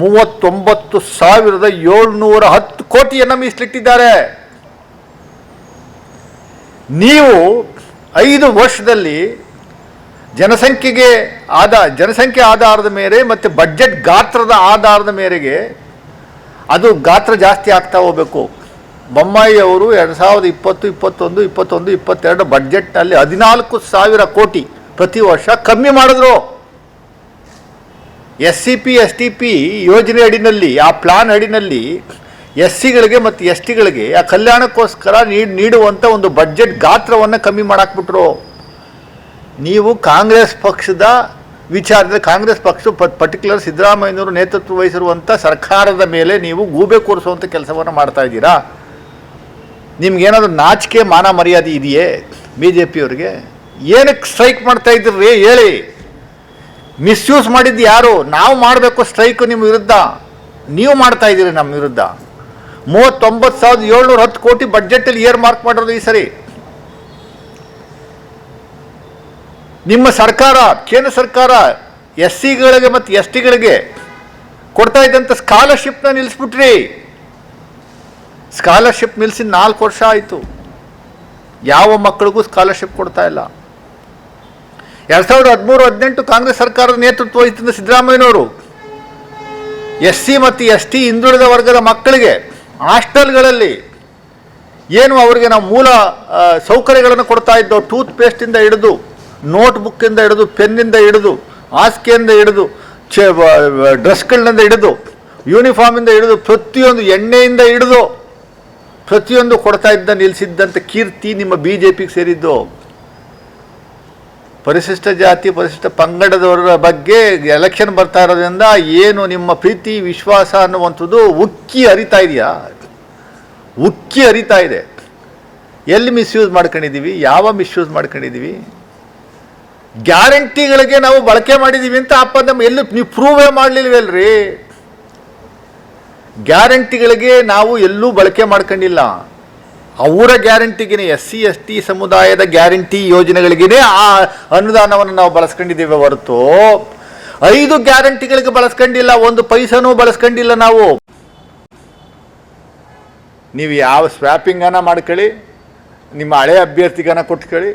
ಮೂವತ್ತೊಂಬತ್ತು ಸಾವಿರದ ಏಳ್ನೂರ ಹತ್ತು ಕೋಟಿಯನ್ನು ಮೀಸಲಿಟ್ಟಿದ್ದಾರೆ. ನೀವು ಐದು ವರ್ಷದಲ್ಲಿ ಜನಸಂಖ್ಯೆಗೆ ಆದ, ಜನಸಂಖ್ಯೆ ಆಧಾರದ ಮೇಲೆ ಮತ್ತು ಬಡ್ಜೆಟ್ ಗಾತ್ರದ ಆಧಾರದ ಮೇರೆಗೆ ಅದು ಗಾತ್ರ ಜಾಸ್ತಿ ಆಗ್ತಾ ಹೋಗಬೇಕು. ಬೊಮ್ಮಾಯಿ ಅವರು ಎರಡು ಸಾವಿರದ ಇಪ್ಪತ್ತು, ಇಪ್ಪತ್ತೊಂದು ಇಪ್ಪತ್ತೊಂದು, ಇಪ್ಪತ್ತೆರಡು ಬಡ್ಜೆಟ್ನಲ್ಲಿ ಹದಿನಾಲ್ಕು ಸಾವಿರ ಕೋಟಿ ಪ್ರತಿ ವರ್ಷ ಕಮ್ಮಿ ಮಾಡಿದ್ರು. S C P S T P ಯೋಜನೆ ಅಡಿನಲ್ಲಿ, ಆ ಪ್ಲಾನ್ ಅಡಿನಲ್ಲಿ ಎಸ್ ಸಿಗಳಿಗೆ ಮತ್ತು ಎಸ್ ಟಿಗಳಿಗೆ ಆ ಕಲ್ಯಾಣಕ್ಕೋಸ್ಕರ ನೀಡ್ ನೀಡುವಂಥ ಒಂದು ಬಡ್ಜೆಟ್ ಗಾತ್ರವನ್ನು ಕಮ್ಮಿ ಮಾಡಾಕ್ಬಿಟ್ರು. ನೀವು ಕಾಂಗ್ರೆಸ್ ಪಕ್ಷದ ವಿಚಾರದಲ್ಲಿ, ಕಾಂಗ್ರೆಸ್ ಪಕ್ಷ ಪರ್ಟಿಕ್ಯುಲರ್ ಸಿದ್ದರಾಮಯ್ಯನವರು ನೇತೃತ್ವ ವಹಿಸಿರುವಂಥ ಸರ್ಕಾರದ ಮೇಲೆ ನೀವು ಗೂಬೆ ಕೂರಿಸುವಂಥ ಕೆಲಸವನ್ನು ಮಾಡ್ತಾ ಇದ್ದೀರಾ? ನಿಮ್ಗೇನಾದರೂ ನಾಚಿಕೆ ಮಾನ ಮರ್ಯಾದೆ ಇದೆಯೇ ಬಿ ಜೆ ಪಿಯವ್ರಿಗೆ ಏನಕ್ಕೆ ಸ್ಟ್ರೈಕ್ ಮಾಡ್ತಾ ಇದ್ದೀರಿ ಹೇಳಿ. ಮಿಸ್ಯೂಸ್ ಮಾಡಿದ್ದು ಯಾರು? ನಾವು ಮಾಡಬೇಕು ಸ್ಟ್ರೈಕ್ ನಿಮ್ಮ ವಿರುದ್ಧ. ನೀವು ಮಾಡ್ತಾ ಇದ್ದೀರಿ ನಮ್ಮ ವಿರುದ್ಧ. ಮೂವತ್ತೊಂಬತ್ತು ಸಾವಿರದ ಏಳ್ನೂರ ಹತ್ತು ಕೋಟಿ ಬಡ್ಜೆಟಲ್ಲಿ ಏರ್ ಮಾರ್ಕ್ ಮಾಡಿರೋದು ಈ ಸರಿ. ನಿಮ್ಮ ಸರ್ಕಾರ, ಕೇಂದ್ರ ಸರ್ಕಾರ ಎಸ್ ಸಿಗಳಿಗೆ ಮತ್ತು ಎಸ್ ಟಿಗಳಿಗೆ ಕೊಡ್ತಾ ಇದ್ದಂಥ ಸ್ಕಾಲರ್ಶಿಪ್ನ ನಿಲ್ಲಿಸ್ಬಿಟ್ರಿ. ಸ್ಕಾಲರ್ಶಿಪ್ ನಿಲ್ಲಿಸಿ ನಾಲ್ಕು ವರ್ಷ ಆಯಿತು. ಯಾವ ಮಕ್ಕಳಿಗೂ ಸ್ಕಾಲರ್ಶಿಪ್ ಕೊಡ್ತಾ ಇಲ್ಲ. ಎರಡು ಸಾವಿರದ ಹದಿಮೂರು, ಹದಿನೆಂಟು ಕಾಂಗ್ರೆಸ್ ಸರ್ಕಾರದ ನೇತೃತ್ವ ವಹಿಸಿದ ಸಿದ್ದರಾಮಯ್ಯನವರು ಎಸ್ ಸಿ ಮತ್ತು ಎಸ್ ಟಿ ಹಿಂದುಳಿದ ವರ್ಗದ ಮಕ್ಕಳಿಗೆ ಹಾಸ್ಟೆಲ್ಗಳಲ್ಲಿ ಏನು ಅವರಿಗೆ ನಾವು ಮೂಲ ಸೌಕರ್ಯಗಳನ್ನು ಕೊಡ್ತಾ ಇದ್ದೋ ಟೂತ್ ಪೇಸ್ಟಿಂದ ಹಿಡಿದು ನೋಟ್ ಬುಕ್ಕಿಂದ ಹಿಡಿದು ಪೆನ್ನಿಂದ ಹಿಡಿದು, ಹಾಸಿಗೆಯಿಂದ ಹಿಡಿದು ಚೆ ಡ್ರೆಸ್ಗಳಿಂದ ಹಿಡಿದು, ಯೂನಿಫಾರ್ಮಿಂದ ಹಿಡಿದು ಪ್ರತಿಯೊಂದು ಎಣ್ಣೆಯಿಂದ ಹಿಡಿದು ಪ್ರತಿಯೊಂದು ಕೊಡ್ತಾ ಇದ್ದ ನಿಲ್ಲಿಸಿದ್ದಂಥ ಕೀರ್ತಿ ನಿಮ್ಮ ಬಿ ಜೆ ಪಿಗೆ ಸೇರಿದ್ದು. ಪರಿಶಿಷ್ಟ ಜಾತಿ, ಪರಿಶಿಷ್ಟ ಪಂಗಡದವರ ಬಗ್ಗೆ ಎಲೆಕ್ಷನ್ ಬರ್ತಾ ಇರೋದ್ರಿಂದ ಏನು ನಿಮ್ಮ ಪ್ರೀತಿ, ವಿಶ್ವಾಸ ಅನ್ನುವಂಥದ್ದು ಉಕ್ಕಿ ಹರಿತಾ ಇದೆಯಾ? ಉಕ್ಕಿ ಹರಿತಾ ಇದೆ. ಎಲ್ಲಿ ಮಿಸ್ಯೂಸ್ ಮಾಡ್ಕೊಂಡಿದ್ದೀವಿ? ಯಾವ ಮಿಸ್ಯೂಸ್ ಮಾಡ್ಕೊಂಡಿದ್ದೀವಿ? ಗ್ಯಾರಂಟಿಗಳಿಗೆ ನಾವು ಬಳಕೆ ಮಾಡಿದ್ದೀವಿ ಅಂತ ಅಪ್ಪ ನಮ್ಮ ಎಲ್ಲೂ ನೀವು ಪ್ರೂವೇ ಮಾಡಲಿಲ್ವಲ್ರಿ? ಗ್ಯಾರಂಟಿಗಳಿಗೆ ನಾವು ಎಲ್ಲೂ ಬಳಕೆ ಮಾಡ್ಕೊಂಡಿಲ್ಲ. ಅವರ ಗ್ಯಾರಂಟಿಗೇನೆ, ಎಸ್ ಸಿ, ಎಸ್ ಟಿ ಸಮುದಾಯದ ಗ್ಯಾರಂಟಿ ಯೋಜನೆಗಳಿಗೇ ಆ ಅನುದಾನವನ್ನು ನಾವು ಬಳಸ್ಕೊಂಡಿದ್ದೇವೆ ಹೊರತು. ಐದು ಗ್ಯಾರಂಟಿಗಳಿಗೆ ಬಳಸ್ಕೊಂಡಿಲ್ಲ, ಒಂದು ಪೈಸನೂ ಬಳಸ್ಕೊಂಡಿಲ್ಲ ನಾವು. ನೀವು ಯಾವ ಸ್ವ್ಯಾಪಿಂಗನ್ನು ಮಾಡ್ಕೊಳ್ಳಿ, ನಿಮ್ಮ ಹಳೆ ಅಭ್ಯರ್ಥಿಗನ ಕೊಟ್ಕೊಳ್ಳಿ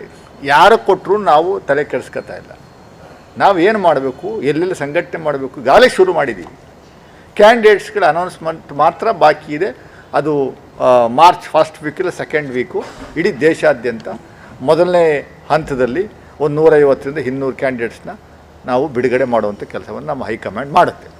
ಯಾರಿಗೆ ಕೊಟ್ಟರು ನಾವು ತಲೆ ಕೆಡಿಸ್ಕೊತಾ ಇಲ್ಲ. ನಾವು ಏನು ಮಾಡಬೇಕು? ಎಲ್ಲೆಲ್ಲಿ ಸಂಘಟನೆ ಮಾಡಬೇಕು? ಗಾಲಿ ಶುರು ಮಾಡಿದ್ದೀವಿ ಕ್ಯಾಂಡಿಡೇಟ್ಸ್ಗಳ ಅನೌನ್ಸ್ಮೆಂಟ್ ಮಾತ್ರ ಬಾಕಿ ಇದೆ. ಅದು ಮಾರ್ಚ್ ಫಸ್ಟ್ ವೀಕ್ ಇಲ್ಲ ಸೆಕೆಂಡ್ ವೀಕು ಇಡೀ ದೇಶಾದ್ಯಂತ ಮೊದಲನೇ ಹಂತದಲ್ಲಿ ಒಂದು ನೂರೈವತ್ತರಿಂದ ಇನ್ನೂರು ಕ್ಯಾಂಡಿಡೇಟ್ಸ್ನ ನಾವು ಬಿಡುಗಡೆ ಮಾಡುವಂಥ ಕೆಲಸವನ್ನು ನಮ್ಮ ಹೈಕಮಾಂಡ್ ಮಾಡುತ್ತೆ.